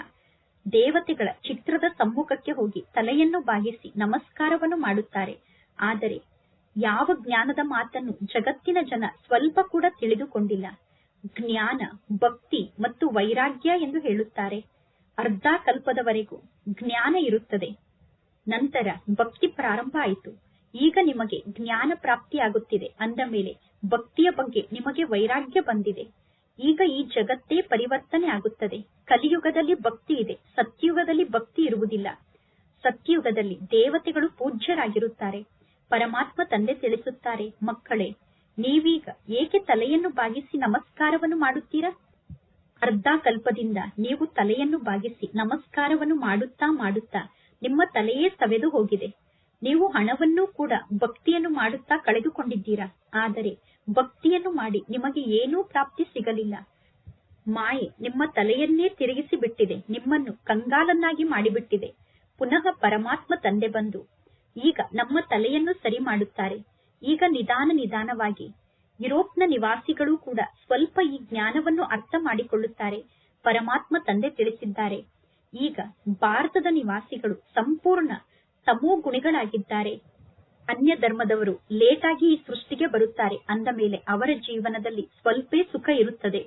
ದೇವತೆಗಳ ಚಿತ್ರದ ಸಮ್ಮುಖಕ್ಕೆ ಹೋಗಿ ತಲೆಯನ್ನು ಬಾಗಿಸಿ ನಮಸ್ಕಾರವನ್ನು ಮಾಡುತ್ತಾರೆ. ಆದರೆ ಯಾವ ಜ್ಞಾನದ ಮಾತನ್ನು ಜಗತ್ತಿನ ಜನ ಸ್ವಲ್ಪ ಕೂಡ ತಿಳಿದುಕೊಂಡಿಲ್ಲ. ಜ್ಞಾನ, ಭಕ್ತಿ ಮತ್ತು ವೈರಾಗ್ಯ ಎಂದು ಹೇಳುತ್ತಾರೆ. ಅರ್ಧ ಕಲ್ಪದವರೆಗೂ ಜ್ಞಾನ ಇರುತ್ತದೆ. ನಂತರ ಭಕ್ತಿ ಪ್ರಾರಂಭ ಆಯಿತು. ಈಗ ನಿಮಗೆ ಜ್ಞಾನ ಪ್ರಾಪ್ತಿಯಾಗುತ್ತಿದೆ ಅಂದ ಮೇಲೆ ಭಕ್ತಿಯ ಬಗ್ಗೆ ನಿಮಗೆ ವೈರಾಗ್ಯ ಬಂದಿದೆ. ಈಗ ಈ ಜಗತ್ತೇ ಪರಿವರ್ತನೆ ಆಗುತ್ತದೆ. ಕಲಿಯುಗದಲ್ಲಿ ಭಕ್ತಿ ಇದೆ, ಸತ್ಯುಗದಲ್ಲಿ ಭಕ್ತಿ ಇರುವುದಿಲ್ಲ. ಸತ್ಯುಗದಲ್ಲಿ ದೇವತೆಗಳು ಪೂಜ್ಯರಾಗಿರುತ್ತಾರೆ, ಪರಮಾತ್ಮ ತಂದೆ ತಿಳಿಸುತ್ತಾರೆ, ಮಕ್ಕಳೇ, ನೀವೀಗ ಏಕೆ ತಲೆಯನ್ನು ಬಾಗಿಸಿ ನಮಸ್ಕಾರವನ್ನು ಮಾಡುತ್ತೀರಾ? ಅರ್ಧ ಕಲ್ಪದಿಂದ ನೀವು ತಲೆಯನ್ನು ಬಾಗಿಸಿ ನಮಸ್ಕಾರವನ್ನು ಮಾಡುತ್ತಾ ಮಾಡುತ್ತಾ ನಿಮ್ಮ ತಲೆಯೇ ಸವೆದು ಹೋಗಿದೆ. ನೀವು ಹಣವನ್ನು ಕೂಡ ಭಕ್ತಿಯನ್ನು ಮಾಡುತ್ತಾ ಕಳೆದುಕೊಂಡಿದ್ದೀರಾ? ಆದರೆ ಭಕ್ತಿಯನ್ನು ಮಾಡಿ ನಿಮಗೆ ಏನೂ ಪ್ರಾಪ್ತಿ ಸಿಗಲಿಲ್ಲ. ಮಾಯೆ ನಿಮ್ಮ ತಲೆಯನ್ನೇ ತಿರುಗಿಸಿ ಬಿಟ್ಟಿದೆ. ನಿಮ್ಮನ್ನು ಕಂಗಾಲನ್ನಾಗಿ ಮಾಡಿಬಿಟ್ಟಿದೆ. ಪುನಃ ಪರಮಾತ್ಮ ತಂದೆ ಬಂದು, ಈಗ ನಮ್ಮ ತಲೆಯನ್ನು ಸರಿ ಮಾಡುತ್ತಾರೆ. ಈಗ ನಿಧಾನ ನಿಧಾನವಾಗಿ. ಯುರೋಪ್ನ ನಿವಾಸಿಗಳು ಕೂಡ ಸ್ವಲ್ಪ ಈ ಜ್ಞಾನವನ್ನು ಅರ್ಥ ಮಾಡಿಕೊಳ್ಳುತ್ತಾರೆ, ಪರಮಾತ್ಮ ತಂದೆ ತಿಳಿಸಿದ್ದಾರೆ. ಈಗ ಭಾರತದ ನಿವಾಸಿಗಳು ಸಂಪೂರ್ಣ ತಮೋ ಗುಣಿಗಳಾಗಿದ್ದಾರೆ. ಅನ್ಯ ಧರ್ಮದವರು ಲೇಟಾಗಿ ಈ ಸೃಷ್ಟಿಗೆ ಬರುತ್ತಾರೆ. ಅಂದ ಮೇಲೆ ಅವರ ಜೀವನದಲ್ಲಿ ಸ್ವಲ್ಪೇ ಸುಖ ಇರುತ್ತದೆ.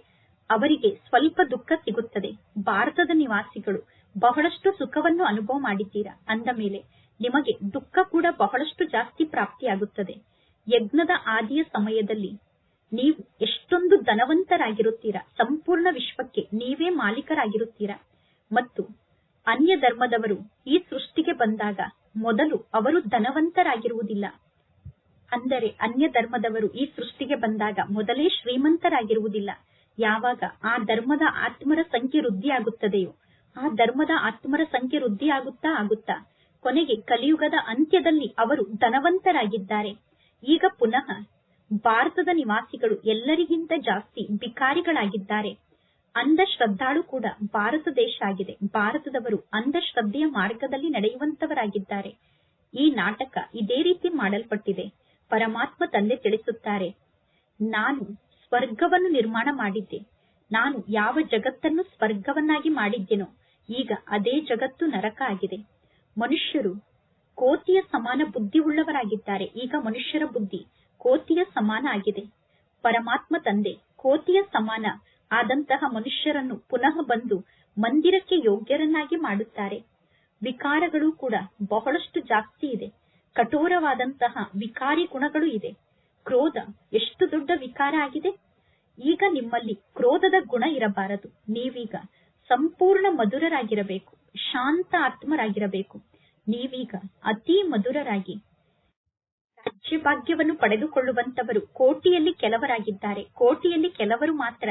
ಅವರಿಗೆ ಸ್ವಲ್ಪ ದುಃಖ ಸಿಗುತ್ತದೆ. ಭಾರತದ ನಿವಾಸಿಗಳು ಬಹಳಷ್ಟು ಸುಖವನ್ನು ಅನುಭವ ಮಾಡಿದ್ದೀರಾ? ಅಂದ ಮೇಲೆ ನಿಮಗೆ ದುಃಖ ಕೂಡ ಬಹಳಷ್ಟು ಜಾಸ್ತಿ ಪ್ರಾಪ್ತಿಯಾಗುತ್ತದೆ. ಯಜ್ಞದ ಆದಿಯ ಸಮಯದಲ್ಲಿ ನೀವು ಎಷ್ಟೊಂದು ಧನವಂತರಾಗಿರುತ್ತೀರಾ? ಸಂಪೂರ್ಣ ವಿಶ್ವಕ್ಕೆ ನೀವೇ ಮಾಲೀಕರಾಗಿರುತ್ತೀರಾ? ಮತ್ತು ಅನ್ಯ ಧರ್ಮದವರು ಈ ಸೃಷ್ಟಿಗೆ ಬಂದಾಗ ಮೊದಲು ಅವರು ಧನವಂತರಾಗಿರುವುದಿಲ್ಲ. ಅಂದರೆ ಅನ್ಯ ಧರ್ಮದವರು ಈ ಸೃಷ್ಟಿಗೆ ಬಂದಾಗ ಮೊದಲೇ ಶ್ರೀಮಂತರಾಗಿರುವುದಿಲ್ಲ. ಯಾವಾಗ ಆ ಧರ್ಮದ ಆತ್ಮರ ಸಂಖ್ಯೆ ವೃದ್ಧಿಯಾಗುತ್ತದೆಯೋ, ಆ ಧರ್ಮದ ಆತ್ಮರ ಸಂಖ್ಯೆ ವೃದ್ಧಿಯಾಗುತ್ತಾ ಆಗುತ್ತಾ, ಕೊನೆಗೆ ಕಲಿಯುಗದ ಅಂತ್ಯದಲ್ಲಿ ಅವರು ಧನವಂತರಾಗಿದ್ದಾರೆ. ಈಗ ಪುನಃ ಭಾರತದ ನಿವಾಸಿಗಳು ಎಲ್ಲರಿಗಿಂತ ಜಾಸ್ತಿ ಬಿಕಾರಿಗಳಾಗಿದ್ದಾರೆ ಅಂಧಶ್ರದ್ಧಾಳು ಕೂಡ ಭಾರತ ದೇಶ ಆಗಿದೆ. ಭಾರತದವರು ಅಂಧಶ್ರದ್ಧೆಯ ಮಾರ್ಗದಲ್ಲಿ ನಡೆಯುವಂತವರಾಗಿದ್ದಾರೆ. ಈ ನಾಟಕ ಇದೇ ರೀತಿ ಮಾಡಲ್ಪಟ್ಟಿದೆ. ಪರಮಾತ್ಮ ತಂದೆ ತಿಳಿಸುತ್ತಾರೆ, ನಾನು ಸ್ವರ್ಗವನ್ನು ನಿರ್ಮಾಣ ಮಾಡಿದ್ದೆ. ನಾನು ಯಾವ ಜಗತ್ತನ್ನು ಸ್ವರ್ಗವನ್ನಾಗಿ ಮಾಡಿದ್ದೆನೋ, ಈಗ ಅದೇ ಜಗತ್ತು ನರಕ ಆಗಿದೆ. ಮನುಷ್ಯರು ಕೋತಿಯ ಸಮಾನ ಬುದ್ಧಿ ಉಳ್ಳವರಾಗಿದ್ದಾರೆ ಈಗ ಮನುಷ್ಯರ ಬುದ್ಧಿ ಕೋತಿಯ ಸಮಾನ ಆಗಿದೆ. ಪರಮಾತ್ಮ ತಂದೆ ಕೋತಿಯ ಸಮಾನ ಆದಂತಹ ಮನುಷ್ಯರನ್ನು ಪುನಃ ಬಂದು ಮಂದಿರಕ್ಕೆ ಯೋಗ್ಯರನ್ನಾಗಿ ಮಾಡುತ್ತಾರೆ. ವಿಕಾರಗಳು ಕೂಡ ಬಹಳಷ್ಟು ಜಾಸ್ತಿ ಇದೆ. ಕಠೋರವಾದಂತಹ ವಿಕಾರಿ ಗುಣಗಳು ಇದೆ. ಕ್ರೋಧ, ಎಷ್ಟು ದೊಡ್ಡ ವಿಕಾರ ಆಗಿದೆ? ಈಗ ನಿಮ್ಮಲ್ಲಿ ಕ್ರೋಧದ ಗುಣ ಇರಬಾರದು. ನೀವೀಗ ಸಂಪೂರ್ಣ ಮಧುರರಾಗಿರಬೇಕು, ಶಾಂತ ಆತ್ಮರಾಗಿರಬೇಕು. ನೀವೀಗ ಅತಿ ಮಧುರರಾಗಿ ರಾಜ್ಯಭಾಗ್ಯವನ್ನು ಪಡೆದುಕೊಳ್ಳುವಂತವರು ಕೋಟಿಯಲ್ಲಿ ಕೆಲವರಾಗಿದ್ದಾರೆ. ಕೋಟಿಯಲ್ಲಿ ಕೆಲವರು ಮಾತ್ರ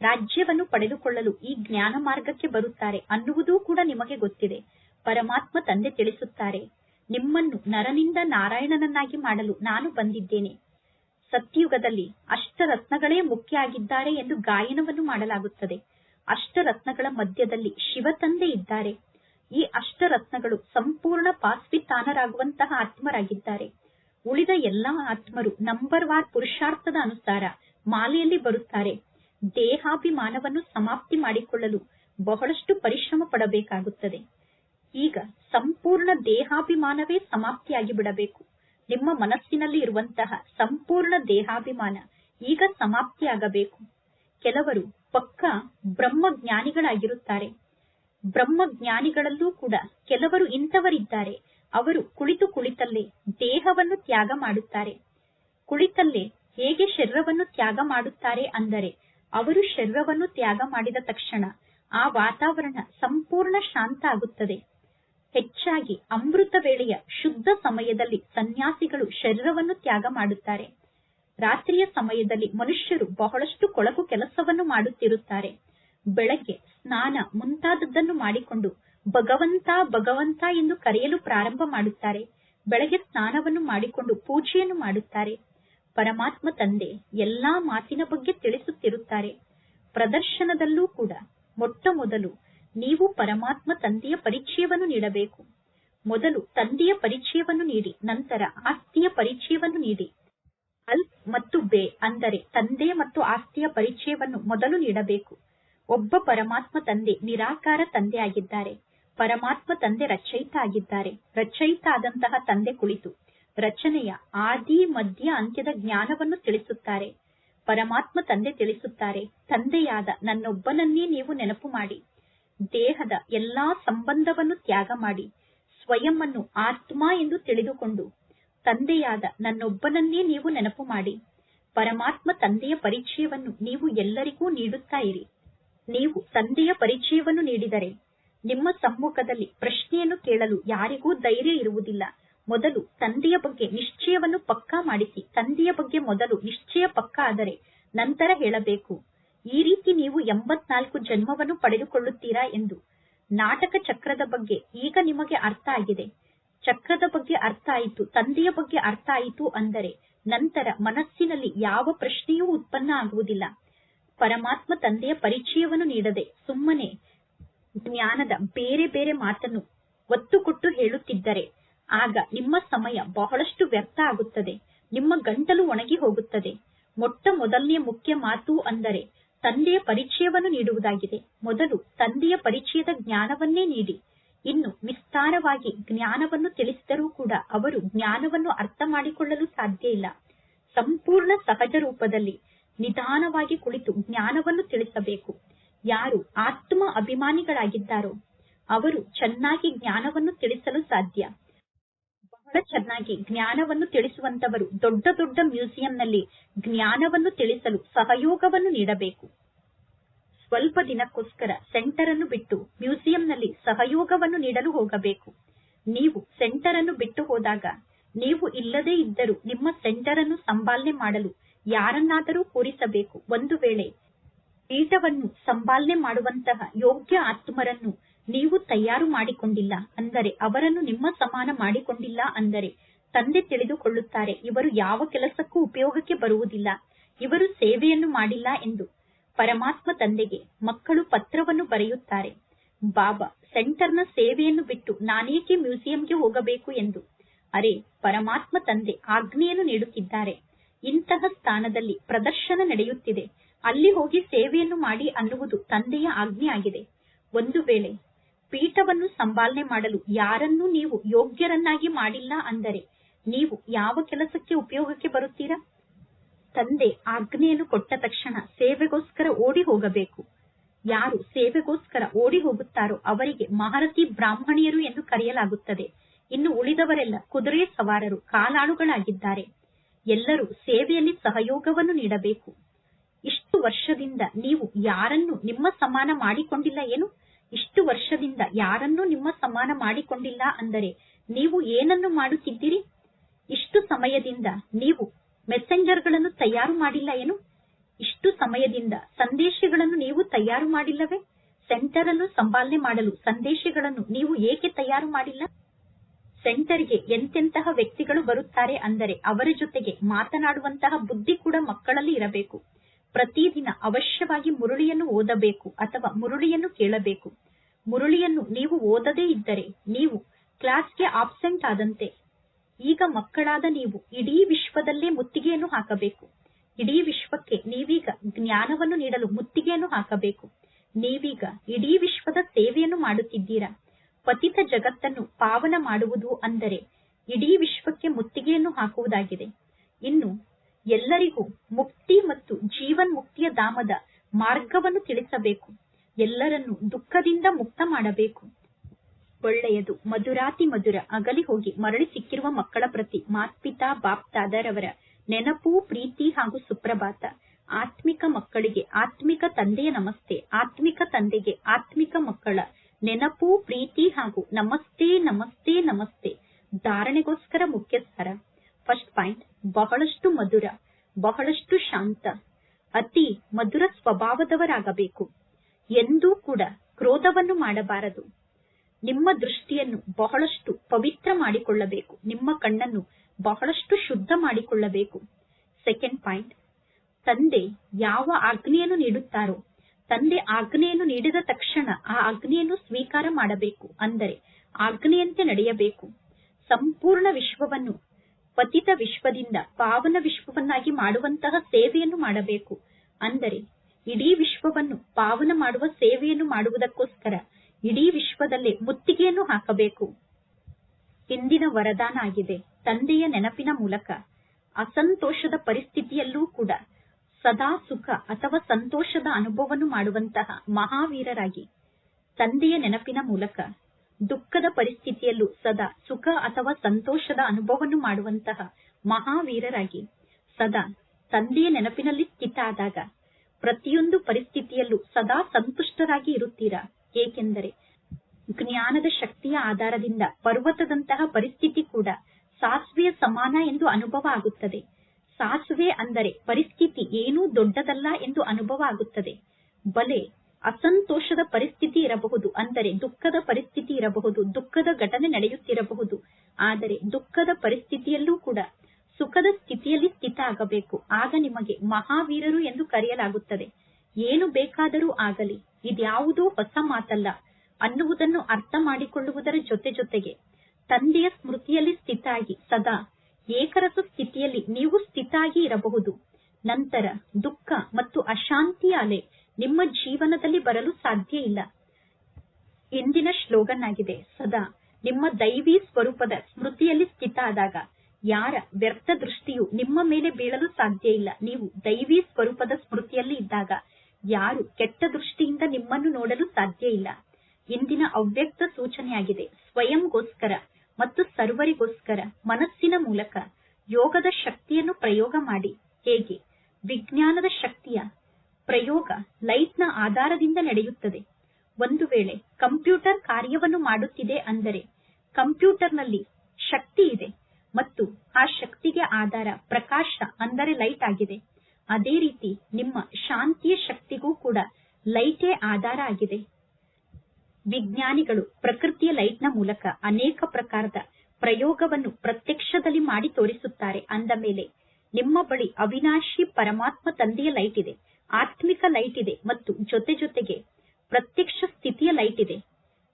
ರಾಜ್ಯವನ್ನು ಪಡೆದುಕೊಳ್ಳಲು ಈ ಜ್ಞಾನ ಮಾರ್ಗಕ್ಕೆ ಬರುತ್ತಾರೆ ಅನ್ನುವುದೂ ಕೂಡ ನಿಮಗೆ ಗೊತ್ತಿದೆ. ಪರಮಾತ್ಮ ತಂದೆ ತಿಳಿಸುತ್ತಾರೆ, ನಿಮ್ಮನ್ನು ನರನಿಂದ ನಾರಾಯಣನನ್ನಾಗಿ ಮಾಡಲು ನಾನು ಬಂದಿದ್ದೇನೆ. ಸತ್ಯಯುಗದಲ್ಲಿ ಅಷ್ಟರತ್ನಗಳೇ ಮುಖ್ಯ ಆಗಿದ್ದಾರೆ ಎಂದು ಗಾಯನವನ್ನು ಮಾಡಲಾಗುತ್ತದೆ. ಅಷ್ಟರತ್ನಗಳ ಮಧ್ಯದಲ್ಲಿ ಶಿವ ತಂದೆ ಇದ್ದಾರೆ. ಈ ಅಷ್ಟರತ್ನಗಳು ಸಂಪೂರ್ಣ ಪಾಸ್ವಿತಾನರಾಗುವಂತಹ ಆತ್ಮರಾಗಿದ್ದಾರೆ. ಉಳಿದ ಎಲ್ಲಾ ಆತ್ಮರು ನಂಬರ್ ವಾರ್ ಪುರುಷಾರ್ಥದ ಅನುಸಾರ ಮಾಲೆಯಲ್ಲಿ ಬರುತ್ತಾರೆ. ದೇಹಾಭಿಮಾನವನ್ನು ಸಮಾಪ್ತಿ ಮಾಡಿಕೊಳ್ಳಲು ಬಹಳಷ್ಟು ಪರಿಶ್ರಮ ಪಡಬೇಕಾಗುತ್ತದೆ. ಈಗ ಸಂಪೂರ್ಣ ದೇಹಾಭಿಮಾನವೇ ಸಮಾಪ್ತಿಯಾಗಿ ಬಿಡಬೇಕು. ನಿಮ್ಮ ಮನಸ್ಸಿನಲ್ಲಿ ಇರುವಂತಹ ಸಂಪೂರ್ಣ ದೇಹಾಭಿಮಾನ ಈಗ ಸಮಾಪ್ತಿಯಾಗಬೇಕು. ಕೆಲವರು ಪಕ್ಕ ಬ್ರಹ್ಮಜ್ಞಾನಿಗಳಾಗಿರುತ್ತಾರೆ. ಬ್ರಹ್ಮಜ್ಞಾನಿಗಳಲ್ಲೂ ಕೂಡ ಕೆಲವರು ಇಂಥವರಿದ್ದಾರೆ. ಅವರು ಕುಳಿತು ಕುಳಿತಲ್ಲೇ ದೇಹವನ್ನು ತ್ಯಾಗ ಮಾಡುತ್ತಾರೆ. ಕುಳಿತಲ್ಲೇ ಹೇಗೆ ಶರೀರವನ್ನು ತ್ಯಾಗ ಮಾಡುತ್ತಾರೆ ಅಂದರೆ ಅವರು ಶರೀರವನ್ನು ತ್ಯಾಗ ಮಾಡಿದ ತಕ್ಷಣ ಆ ವಾತಾವರಣ ಸಂಪೂರ್ಣ ಶಾಂತ ಆಗುತ್ತದೆ. ಹೆಚ್ಚಾಗಿ ಅಮೃತ ವೇಳೆಯ ಶುದ್ಧ ಸಮಯದಲ್ಲಿ ಸನ್ಯಾಸಿಗಳು ಶರೀರವನ್ನು ತ್ಯಾಗ ಮಾಡುತ್ತಾರೆ. ರಾತ್ರಿಯ ಸಮಯದಲ್ಲಿ ಮನುಷ್ಯರು ಬಹಳಷ್ಟು ಕೊಳಕು ಕೆಲಸವನ್ನು ಮಾಡುತ್ತಿರುತ್ತಾರೆ. ಬೆಳಗ್ಗೆ ಸ್ನಾನ ಮುಂತಾದದ್ದನ್ನು ಮಾಡಿಕೊಂಡು ಭಗವಂತ ಭಗವಂತ ಎಂದು ಕರೆಯಲು ಪ್ರಾರಂಭ ಮಾಡುತ್ತಾರೆ. ಬೆಳಗ್ಗೆ ಸ್ನಾನವನ್ನು ಮಾಡಿಕೊಂಡು ಪೂಜೆಯನ್ನು ಮಾಡುತ್ತಾರೆ. ಪರಮಾತ್ಮ ತಂದೆ ಎಲ್ಲಾ ಮಾತಿನ ಬಗ್ಗೆ ತಿಳಿಸುತ್ತಿರುತ್ತಾರೆ. ಪ್ರದರ್ಶನದಲ್ಲೂ ಕೂಡ ಮೊಟ್ಟ ಮೊದಲು ನೀವು ಪರಮಾತ್ಮ ತಂದೆಯ ಪರಿಚಯವನ್ನು ನೀಡಬೇಕು. ಮೊದಲು ತಂದೆಯ ಪರಿಚಯವನ್ನು ನೀಡಿ, ನಂತರ ಆಸ್ತಿಯ ಪರಿಚಯವನ್ನು ನೀಡಿ. ಅಲ್ ಮತ್ತು ಬೇ ಅಂದರೆ ತಂದೆ ಮತ್ತು ಆಸ್ತಿಯ ಪರಿಚಯವನ್ನು ಮೊದಲು ನೀಡಬೇಕು. ಒಬ್ಬ ಪರಮಾತ್ಮ ತಂದೆ ನಿರಾಕಾರ ತಂದೆ ಆಗಿದ್ದಾರೆ ಪರಮಾತ್ಮ ತಂದೆ ರಚಯಿತ ಆಗಿದ್ದಾರೆ. ರಚಯಿತ ಆದಂತಹ ತಂದೆ ಕುಳಿತು ರಚನೆಯ ಆದಿ, ಮಧ್ಯ ಅಂತ್ಯದ ಜ್ಞಾನವನ್ನು ತಿಳಿಸುತ್ತಾರೆ. ಪರಮಾತ್ಮ ತಂದೆ ತಿಳಿಸುತ್ತಾರೆ, ತಂದೆಯಾದ ನನ್ನೊಬ್ಬನನ್ನೇ ನೀವು ನೆನಪು ಮಾಡಿ. ದೇಹದ ಎಲ್ಲಾ ಸಂಬಂಧವನ್ನು ತ್ಯಾಗ ಮಾಡಿ. ಸ್ವಯಂ ಆತ್ಮ ಎಂದು ತಿಳಿದುಕೊಂಡು. ತಂದೆಯಾದ ನನ್ನೊಬ್ಬನನ್ನೇ ನೀವು ನೆನಪು ಮಾಡಿ. ಪರಮಾತ್ಮ ತಂದೆಯ ಪರಿಚಯವನ್ನು ನೀವು ಎಲ್ಲರಿಗೂ ನೀಡುತ್ತಾ ಇರಿ. ನೀವು ತಂದೆಯ ಪರಿಚಯವನ್ನು ನೀಡಿದರೆ ನಿಮ್ಮ ಸಮ್ಮುಖದಲ್ಲಿ ಪ್ರಶ್ನೆಯನ್ನು ಕೇಳಲು ಯಾರಿಗೂ ಧೈರ್ಯ ಇರುವುದಿಲ್ಲ. ಮೊದಲು ತಂದೆಯ ಬಗ್ಗೆ ನಿಶ್ಚಯವನ್ನು ಪಕ್ಕಾ ಮಾಡಿಸಿ. ತಂದೆಯ ಬಗ್ಗೆ ಮೊದಲು ನಿಶ್ಚಯ ಪಕ್ಕಾ ಆದರೆ ನಂತರ ಹೇಳಬೇಕು. ಈ ರೀತಿ ನೀವು ಎಂಬತ್ನಾಲ್ಕು ಜನ್ಮವನ್ನು ಪಡೆದುಕೊಳ್ಳುತ್ತೀರಾ ಎಂದು. ನಾಟಕ ಚಕ್ರದ ಬಗ್ಗೆ ಈಗ ನಿಮಗೆ ಅರ್ಥ ಆಗಿದೆ. ಚಕ್ರದ ಬಗ್ಗೆ ಅರ್ಥ ಆಯಿತು, ತಂದೆಯ ಬಗ್ಗೆ ಅರ್ಥ ಆಯಿತು ಅಂದರೆ ನಂತರ ಮನಸ್ಸಿನಲ್ಲಿ ಯಾವ ಪ್ರಶ್ನೆಯೂ ಉತ್ಪನ್ನ ಆಗುವುದಿಲ್ಲ. ಪರಮಾತ್ಮ ತಂದೆಯ ಪರಿಚಯವನ್ನು ನೀಡದೆ ಸುಮ್ಮನೆ ಜ್ಞಾನದ ಬೇರೆ ಬೇರೆ ಮಾತನ್ನು ಒತ್ತು ಕೊಟ್ಟು ಹೇಳುತ್ತಿದ್ದರೆ ಆಗ ನಿಮ್ಮ ಸಮಯ ಬಹಳಷ್ಟು ವ್ಯರ್ಥ ಆಗುತ್ತದೆ. ನಿಮ್ಮ ಗಂಟಲು ಒಣಗಿ ಹೋಗುತ್ತದೆ. ಮೊಟ್ಟ ಮೊದಲನೆಯ ಮುಖ್ಯ ಮಾತು ಅಂದರೆ ತಂದೆಯ ಪರಿಚಯವನ್ನು ನೀಡುವುದಾಗಿದೆ. ಮೊದಲು ತಂದೆಯ ಪರಿಚಯದ ಜ್ಞಾನವನ್ನೇ ನೀಡಿ. ಇನ್ನು ವಿಸ್ತಾರವಾಗಿ ಜ್ಞಾನವನ್ನು ತಿಳಿಸಿದರೂ ಕೂಡ ಅವರು ಜ್ಞಾನವನ್ನು ಅರ್ಥ ಮಾಡಿಕೊಳ್ಳಲು ಸಾಧ್ಯ ಇಲ್ಲ. ಸಂಪೂರ್ಣ ಸಹಜ ರೂಪದಲ್ಲಿ ನಿಧಾನವಾಗಿ ಕುಳಿತು ಜ್ಞಾನವನ್ನು ತಿಳಿಸಬೇಕು. ಯಾರು ಆತ್ಮ ಅಭಿಮಾನಿಗಳಾಗಿದ್ದಾರೋ ಅವರು ಚೆನ್ನಾಗಿ ಜ್ಞಾನವನ್ನು ತಿಳಿಸಲು ಸಾಧ್ಯ. ಬಹಳ ಚೆನ್ನಾಗಿ ಜ್ಞಾನವನ್ನು ತಿಳಿಸುವಂತವರು, ದೊಡ್ಡ ದೊಡ್ಡ ಮ್ಯೂಸಿಯಂನಲ್ಲಿ ಜ್ಞಾನವನ್ನು ತಿಳಿಸಲು ಸಹಯೋಗವನ್ನು ನೀಡಬೇಕು. ಸ್ವಲ್ಪ ದಿನಕ್ಕೋಸ್ಕರ ಸೆಂಟರ್ ಅನ್ನು ಬಿಟ್ಟು ಮ್ಯೂಸಿಯಂನಲ್ಲಿ ಸಹಯೋಗವನ್ನು ನೀಡಲು ಹೋಗಬೇಕು. ನೀವು ಸೆಂಟರ್ ಅನ್ನು ಬಿಟ್ಟು ಹೋದಾಗ, ನೀವು ಇಲ್ಲದೇ ಇದ್ದರೂ ನಿಮ್ಮ ಸೆಂಟರ್ ಅನ್ನು ಸಂಭಾಲನೆ ಮಾಡಲು ಯಾರನ್ನಾದರೂ ಕೂರಿಸಬೇಕು. ಒಂದು ವೇಳೆ ಪೀಠವನ್ನು ಸಂಭಾಲನೆ ಮಾಡುವಂತಹ ಯೋಗ್ಯ ಆತ್ಮರನ್ನು ನೀವು ತಯಾರು ಮಾಡಿಕೊಂಡಿಲ್ಲ ಅಂದರೆ ಅವರನ್ನು ನಿಮ್ಮ ಸಮಾನ ಮಾಡಿಕೊಂಡಿಲ್ಲ ಅಂದರೆ ತಂದೆ ತಿಳಿದುಕೊಳ್ಳುತ್ತಾರೆ, ಇವರು ಯಾವ ಕೆಲಸಕ್ಕೂ ಉಪಯೋಗಕ್ಕೆ ಬರುವುದಿಲ್ಲ, ಇವರು ಸೇವೆಯನ್ನು ಮಾಡಿಲ್ಲ ಎಂದು. ಪರಮಾತ್ಮ ತಂದೆಗೆ ಮಕ್ಕಳು ಪತ್ರವನ್ನು ಬರೆಯುತ್ತಾರೆ, ಬಾಬಾ, ಸೆಂಟರ್ನ ಸೇವೆಯನ್ನು ಬಿಟ್ಟು ನಾನೇಕೆ ಮ್ಯೂಸಿಯಂಗೆ ಹೋಗಬೇಕು? ಎಂದು. ಅರೆ, ಪರಮಾತ್ಮ ತಂದೆ ಆಜ್ಞೆಯನ್ನು ನೀಡುತ್ತಿದ್ದಾರೆ. ಇಂತಹ ಸ್ಥಾನದಲ್ಲಿ ಪ್ರದರ್ಶನ ನಡೆಯುತ್ತಿದೆ. ಅಲ್ಲಿ ಹೋಗಿ ಸೇವೆಯನ್ನು ಮಾಡಿ ಅನ್ನುವುದು ತಂದೆಯ ಆಜ್ಞೆಯಾಗಿದೆ. ಒಂದು ವೇಳೆ ಪೀಠವನ್ನು ಸಂಭಾಲನೆ ಮಾಡಲು ಯಾರನ್ನು ನೀವು ಯೋಗ್ಯರನ್ನಾಗಿ ಮಾಡಿಲ್ಲ ಅಂದರೆ ನೀವು ಯಾವ ಕೆಲಸಕ್ಕೆ ಉಪಯೋಗಕ್ಕೆ ಬರುತ್ತೀರಾ? ತಂದೆ ಆಜ್ಞೆಯನ್ನು ಕೊಟ್ಟ ತಕ್ಷಣ ಸೇವೆಗೋಸ್ಕರ ಓಡಿ ಹೋಗಬೇಕು. ಯಾರು ಸೇವೆಗೋಸ್ಕರ ಓಡಿ ಹೋಗುತ್ತಾರೋ ಅವರಿಗೆ ಮಹಾರಥಿ ಬ್ರಾಹ್ಮಣಿಯರು ಎಂದು ಕರೆಯಲಾಗುತ್ತದೆ. ಇನ್ನು ಉಳಿದವರೆಲ್ಲ ಕುದುರೆ ಸವಾರರು, ಕಾಲಾಳುಗಳಾಗಿದ್ದಾರೆ. ಎಲ್ಲರೂ ಸೇವೆಯಲ್ಲಿ ಸಹಯೋಗವನ್ನು ನೀಡಬೇಕು. ಇಷ್ಟು ವರ್ಷದಿಂದ ನೀವು ಯಾರನ್ನು ನಿಮ್ಮ ಸಮಾನ ಮಾಡಿಕೊಂಡಿಲ್ಲ ಏನು? ಇಷ್ಟು ವರ್ಷದಿಂದ ಯಾರನ್ನೂ ನಿಮ್ಮ ಸಮಾನ ಮಾಡಿಕೊಂಡಿಲ್ಲ ಅಂದರೆ ನೀವು ಏನನ್ನು ಮಾಡುತ್ತಿದ್ದೀರಿ? ಇಷ್ಟು ಸಮಯದಿಂದ ನೀವು ಮೆಸೆಂಜರ್ಗಳನ್ನು ತಯಾರು ಮಾಡಿಲ್ಲ ಏನು? ಇಷ್ಟು ಸಮಯದಿಂದ ಸಂದೇಶಗಳನ್ನು ನೀವು ತಯಾರು ಮಾಡಿಲ್ಲವೇ? ಸೆಂಟರ್ ಅನ್ನು ಸಂಪಾಲನೆ ಮಾಡಲು ಸಂದೇಶಗಳನ್ನು ನೀವು ಏಕೆ ತಯಾರು ಮಾಡಿಲ್ಲ? ಸೆಂಟರ್ಗೆ ಎಂತೆಂತಹ ವ್ಯಕ್ತಿಗಳು ಬರುತ್ತಾರೆ ಅಂದರೆ ಅವರ ಜೊತೆಗೆ ಮಾತನಾಡುವಂತಹ ಬುದ್ಧಿ ಕೂಡ ಮಕ್ಕಳಲ್ಲಿ ಇರಬೇಕು. ಪ್ರತಿದಿನ ಅವಶ್ಯವಾಗಿ ಮುರುಳಿಯನ್ನು ಓದಬೇಕು ಅಥವಾ ಮುರುಳಿಯನ್ನು ಕೇಳಬೇಕು. ಮುರುಳಿಯನ್ನು ನೀವು ಓದದೇ ಇದ್ದರೆ ನೀವು ಕ್ಲಾಸ್ಗೆ ಆಬ್ಸೆಂಟ್ ಆದಂತೆ ಈಗ ಮಕ್ಕಳಾದ ನೀವು ಇಡೀ ವಿಶ್ವದಲ್ಲೇ ಮುತ್ತಿಗೆಯನ್ನು ಹಾಕಬೇಕು. ಇಡೀ ವಿಶ್ವಕ್ಕೆ ನೀವೀಗ ಜ್ಞಾನವನ್ನು ನೀಡಲು ಮುತ್ತಿಗೆಯನ್ನು ಹಾಕಬೇಕು. ನೀವೀಗ ಇಡೀ ವಿಶ್ವದ ಸೇವೆಯನ್ನು ಮಾಡುತ್ತಿದ್ದೀರಾ? ಪತಿತ ಜಗತ್ತನ್ನು ಪಾವನ ಮಾಡುವುದು ಅಂದರೆ ಇಡೀ ವಿಶ್ವಕ್ಕೆ ಮುತ್ತಿಗೆಯನ್ನು ಹಾಕುವುದಾಗಿದೆ. ಇನ್ನು ಎಲ್ಲರಿಗೂ ಮುಕ್ತಿ ಮತ್ತು ಜೀವನ್ ಮುಕ್ತಿಯ ಧಾಮದ ಮಾರ್ಗವನ್ನು ತಿಳಿಸಬೇಕು. ಎಲ್ಲರನ್ನು ದುಃಖದಿಂದ ಮುಕ್ತ ಮಾಡಬೇಕು. ಒಳ್ಳೆಯದು. ಮಧುರಾತಿ ಮಧುರ. ಅಗಲಿ ಹೋಗಿ ಮರಳಿ ಸಿಕ್ಕಿರುವ ಮಕ್ಕಳ ಪ್ರತಿ ಮಾತ್ಪಿತಾ ಬಾಪ್ತಾದರವರ ನೆನಪು, ಪ್ರೀತಿ ಹಾಗೂ ಸುಪ್ರಭಾತ. ಆತ್ಮಿಕ ಮಕ್ಕಳಿಗೆ ಆತ್ಮಿಕ ತಂದೆಯ ನಮಸ್ತೆ. ಆತ್ಮಿಕ ತಂದೆಗೆ ಆತ್ಮಿಕ ಮಕ್ಕಳ ನೆನಪು, ಪ್ರೀತಿ ಹಾಗೂ ನಮಸ್ತೆ ನಮಸ್ತೆ ನಮಸ್ತೆ. ಧಾರಣೆಗೋಸ್ಕರ ಮುಖ್ಯ ಸಾರ ಫಸ್ಟ್ ಪಾಯಿಂಟ್ ಬಹಳಷ್ಟು ಮಧುರ, ಬಹಳಷ್ಟು ಶಾಂತ, ಅತಿ ಮಧುರ ಸ್ವಭಾವದವರಾಗಬೇಕು. ಎಂದೂ ಕೂಡ ಕ್ರೋಧವನ್ನು ಮಾಡಬಾರದು. ನಿಮ್ಮ ದೃಷ್ಟಿಯನ್ನು ಬಹಳಷ್ಟು ಪವಿತ್ರ ಮಾಡಿಕೊಳ್ಳಬೇಕು. ನಿಮ್ಮ ಕಣ್ಣನ್ನು ಬಹಳಷ್ಟು ಶುದ್ಧ ಮಾಡಿಕೊಳ್ಳಬೇಕು. ಸೆಕೆಂಡ್ ಪಾಯಿಂಟ್ ತಂದೆ ಯಾವ ಆಜ್ಞೆಯನ್ನು ನೀಡುತ್ತಾರೋ, ತಂದೆ ಆಜ್ಞೆಯನ್ನು ನೀಡಿದ ತಕ್ಷಣ ಆ ಆಜ್ಞೆಯನ್ನು ಸ್ವೀಕಾರ ಮಾಡಬೇಕು. ಅಂದರೆ ಆಜ್ಞೆಯಂತೆ ನಡೆಯಬೇಕು. ಸಂಪೂರ್ಣ ವಿಶ್ವವನ್ನು ಪತಿತ ವಿಶ್ವದಿಂದ ಪಾವನ ವಿಶ್ವವನ್ನಾಗಿ ಮಾಡುವಂತಹ ಸೇವೆಯನ್ನು ಮಾಡಬೇಕು. ಅಂದರೆ, ಇಡೀ ವಿಶ್ವವನ್ನು ಪಾವನ ಮಾಡುವ ಸೇವೆಯನ್ನು ಮಾಡುವುದಕ್ಕೋಸ್ಕರ ಇಡೀ ವಿಶ್ವದಲ್ಲೇ ಮುತ್ತಿಗೆಯನ್ನು ಹಾಕಬೇಕು. ಇಂದಿನ ವರದಾನ ಆಗಿದೆ ತಂದೆಯ ನೆನಪಿನ ಮೂಲಕ ಅಸಂತೋಷದ ಪರಿಸ್ಥಿತಿಯಲ್ಲೂ ಕೂಡ ಸದಾ ಸುಖ ಅಥವಾ ಸಂತೋಷದ ಅನುಭವವನ್ನು ಮಾಡುವಂತಹ ಮಹಾವೀರರಾಗಿ ತಂದೆಯ ನೆನಪಿನ ಮೂಲಕ ದುಃಖದ ಪರಿಸ್ಥಿತಿಯಲ್ಲೂ ಸದಾ ಸುಖ ಅಥವಾ ಸಂತೋಷದ ಅನುಭವವನ್ನು ಮಾಡುವಂತಹ ಮಹಾವೀರರಾಗಿ, ಸದಾ ತಂದೆಯ ನೆನಪಿನಲ್ಲಿ ಸ್ಥಿತ ಆದಾಗ ಪ್ರತಿಯೊಂದು ಪರಿಸ್ಥಿತಿಯಲ್ಲೂ ಸದಾ ಸಂತುಷ್ಟರಾಗಿ ಇರುತ್ತೀರಾ? ಏಕೆಂದರೆ ಜ್ಞಾನದ ಶಕ್ತಿಯ ಆಧಾರದಿಂದ ಪರ್ವತದಂತಹ ಪರಿಸ್ಥಿತಿ ಕೂಡ ಸಾಸಿವೆಯ ಸಮಾನ ಎಂದು ಅನುಭವ ಆಗುತ್ತದೆ. ಸಾಸಿವೆ ಅಂದರೆ ಪರಿಸ್ಥಿತಿ ಏನೂ ದೊಡ್ಡದಲ್ಲ ಎಂದು ಅನುಭವ ಆಗುತ್ತದೆ. ಬಲೆ ಅಸಂತೋಷದ ಪರಿಸ್ಥಿತಿ ಇರಬಹುದು. ಅಂದರೆ ದುಃಖದ ಪರಿಸ್ಥಿತಿ ಇರಬಹುದು. ದುಃಖದ ಘಟನೆ ನಡೆಯುತ್ತಿರಬಹುದು. ಆದರೆ ದುಃಖದ ಪರಿಸ್ಥಿತಿಯಲ್ಲೂ ಕೂಡ ಸುಖದ ಸ್ಥಿತಿಯಲ್ಲಿ ಸ್ಥಿತ ಆಗಬೇಕು. ಆಗ ನಿಮಗೆ ಮಹಾವೀರರು ಎಂದು ಕರೆಯಲಾಗುತ್ತದೆ. ಏನು ಬೇಕಾದರೂ ಆಗಲಿ, ಇದ್ಯಾವುದೋ ಹೊಸ ಮಾತಲ್ಲ. ಅನ್ನುವುದನ್ನು ಅರ್ಥ ಮಾಡಿಕೊಳ್ಳುವುದರ ಜೊತೆ ಜೊತೆಗೆ ತಂದೆಯ ಸ್ಮೃತಿಯಲ್ಲಿ ಸ್ಥಿತ ಆಗಿ ಸದಾ ಏಕರಸ ಸ್ಥಿತಿಯಲ್ಲಿ ನೀವು ಸ್ಥಿತ ಆಗಿ ಇರಬಹುದು. ನಂತರ ದುಃಖ ಮತ್ತು ಅಶಾಂತಿಯ ಅಲೆ ನಿಮ್ಮ ಜೀವನದಲ್ಲಿ ಬರಲು ಸಾಧ್ಯ ಇಲ್ಲ. ಇಂದಿನ ಶ್ಲೋಗನ್ ಆಗಿದೆ ಸದಾ ನಿಮ್ಮ ದೈವಿ ಸ್ವರೂಪದ ಸ್ಮೃತಿಯಲ್ಲಿ ಸ್ಥಿತ ಆದಾಗ ಯಾರ ವ್ಯರ್ಥ ದೃಷ್ಟಿಯು ನಿಮ್ಮ ಮೇಲೆ ಬೀಳಲು ಸಾಧ್ಯ ಇಲ್ಲ. ನೀವು ದೈವಿ ಸ್ವರೂಪದ ಸ್ಮೃತಿಯಲ್ಲಿ ಇದ್ದಾಗ ಯಾರು ಕೆಟ್ಟ ದೃಷ್ಟಿಯಿಂದ ನಿಮ್ಮನ್ನು ನೋಡಲು ಸಾಧ್ಯ ಇಲ್ಲ. ಇಂದಿನ ಅವ್ಯಕ್ತ ಸೂಚನೆಯಾಗಿದೆ. ಸ್ವಯಂಗೋಸ್ಕರ ಮತ್ತು ಸರ್ವರಿಗೋಸ್ಕರ ಮನಸ್ಸಿನ ಮೂಲಕ ಯೋಗದ ಶಕ್ತಿಯನ್ನು ಪ್ರಯೋಗ ಮಾಡಿ. ಹೇಗೆ? ವಿಜ್ಞಾನದ ಶಕ್ತಿಯ ಪ್ರಯೋಗ ಲೈಟ್ನ ಆಧಾರದಿಂದ ನಡೆಯುತ್ತದೆ. ಒಂದು ವೇಳೆ ಕಂಪ್ಯೂಟರ್ ಕಾರ್ಯವನ್ನು ಮಾಡುತ್ತಿದೆ ಅಂದರೆ ಕಂಪ್ಯೂಟರ್ನಲ್ಲಿ ಶಕ್ತಿ ಇದೆ ಮತ್ತು ಆ ಶಕ್ತಿಗೆ ಆಧಾರ ಪ್ರಕಾಶ ಅಂದರೆ ಲೈಟ್ ಆಗಿದೆ. ಅದೇ ರೀತಿ ನಿಮ್ಮ ಶಾಂತಿಯ ಶಕ್ತಿಗೂ ಕೂಡ ಲೈಟೇ ಆಧಾರ ಆಗಿದೆ. ವಿಜ್ಞಾನಿಗಳು ಪ್ರಕೃತಿಯ ಲೈಟ್ನ ಮೂಲಕ ಅನೇಕ ಪ್ರಕಾರದ ಪ್ರಯೋಗವನ್ನು ಪ್ರತ್ಯಕ್ಷದಲ್ಲಿ ಮಾಡಿ ತೋರಿಸುತ್ತಾರೆ. ಅಂದ ಮೇಲೆ ನಿಮ್ಮ ಬಳಿ ಅವಿನಾಶಿ ಪರಮಾತ್ಮ ತಂದೆಯ ಲೈಟ್ ಇದೆ. ಆತ್ಮಿಕ ಲೈಟ್ ಇದೆ ಮತ್ತು ಜೊತೆ ಜೊತೆಗೆ ಪ್ರತ್ಯಕ್ಷ ಸ್ಥಿತಿಯ ಲೈಟ್ ಇದೆ.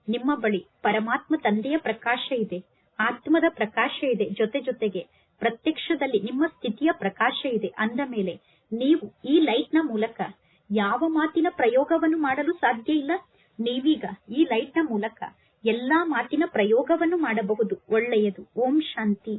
ನಿಮ್ಮ ಬಳಿ ಪರಮಾತ್ಮ ತಂದೆಯ ಪ್ರಕಾಶ ಇದೆ, ಆತ್ಮದ ಪ್ರಕಾಶ ಇದೆ, ಜೊತೆ ಜೊತೆಗೆ ಪ್ರತ್ಯಕ್ಷದಲ್ಲಿ ನಿಮ್ಮ ಸ್ಥಿತಿಯ ಪ್ರಕಾಶ ಇದೆ ಅಂದ ಮೇಲೆ ನೀವು ಈ ಲೈಟ್ನ ಮೂಲಕ ಯಾವ ಮಾತಿನ ಪ್ರಯೋಗವನ್ನು ಮಾಡಲು ಸಾಧ್ಯ ಇಲ್ಲ? ನೀವೀಗ ಈ ಲೈಟ್ನ ಮೂಲಕ ಎಲ್ಲಾ ಮಾತಿನ ಪ್ರಯೋಗವನ್ನು ಮಾಡಬಹುದು. ಒಳ್ಳೆಯದು. ಓಂ ಶಾಂತಿ.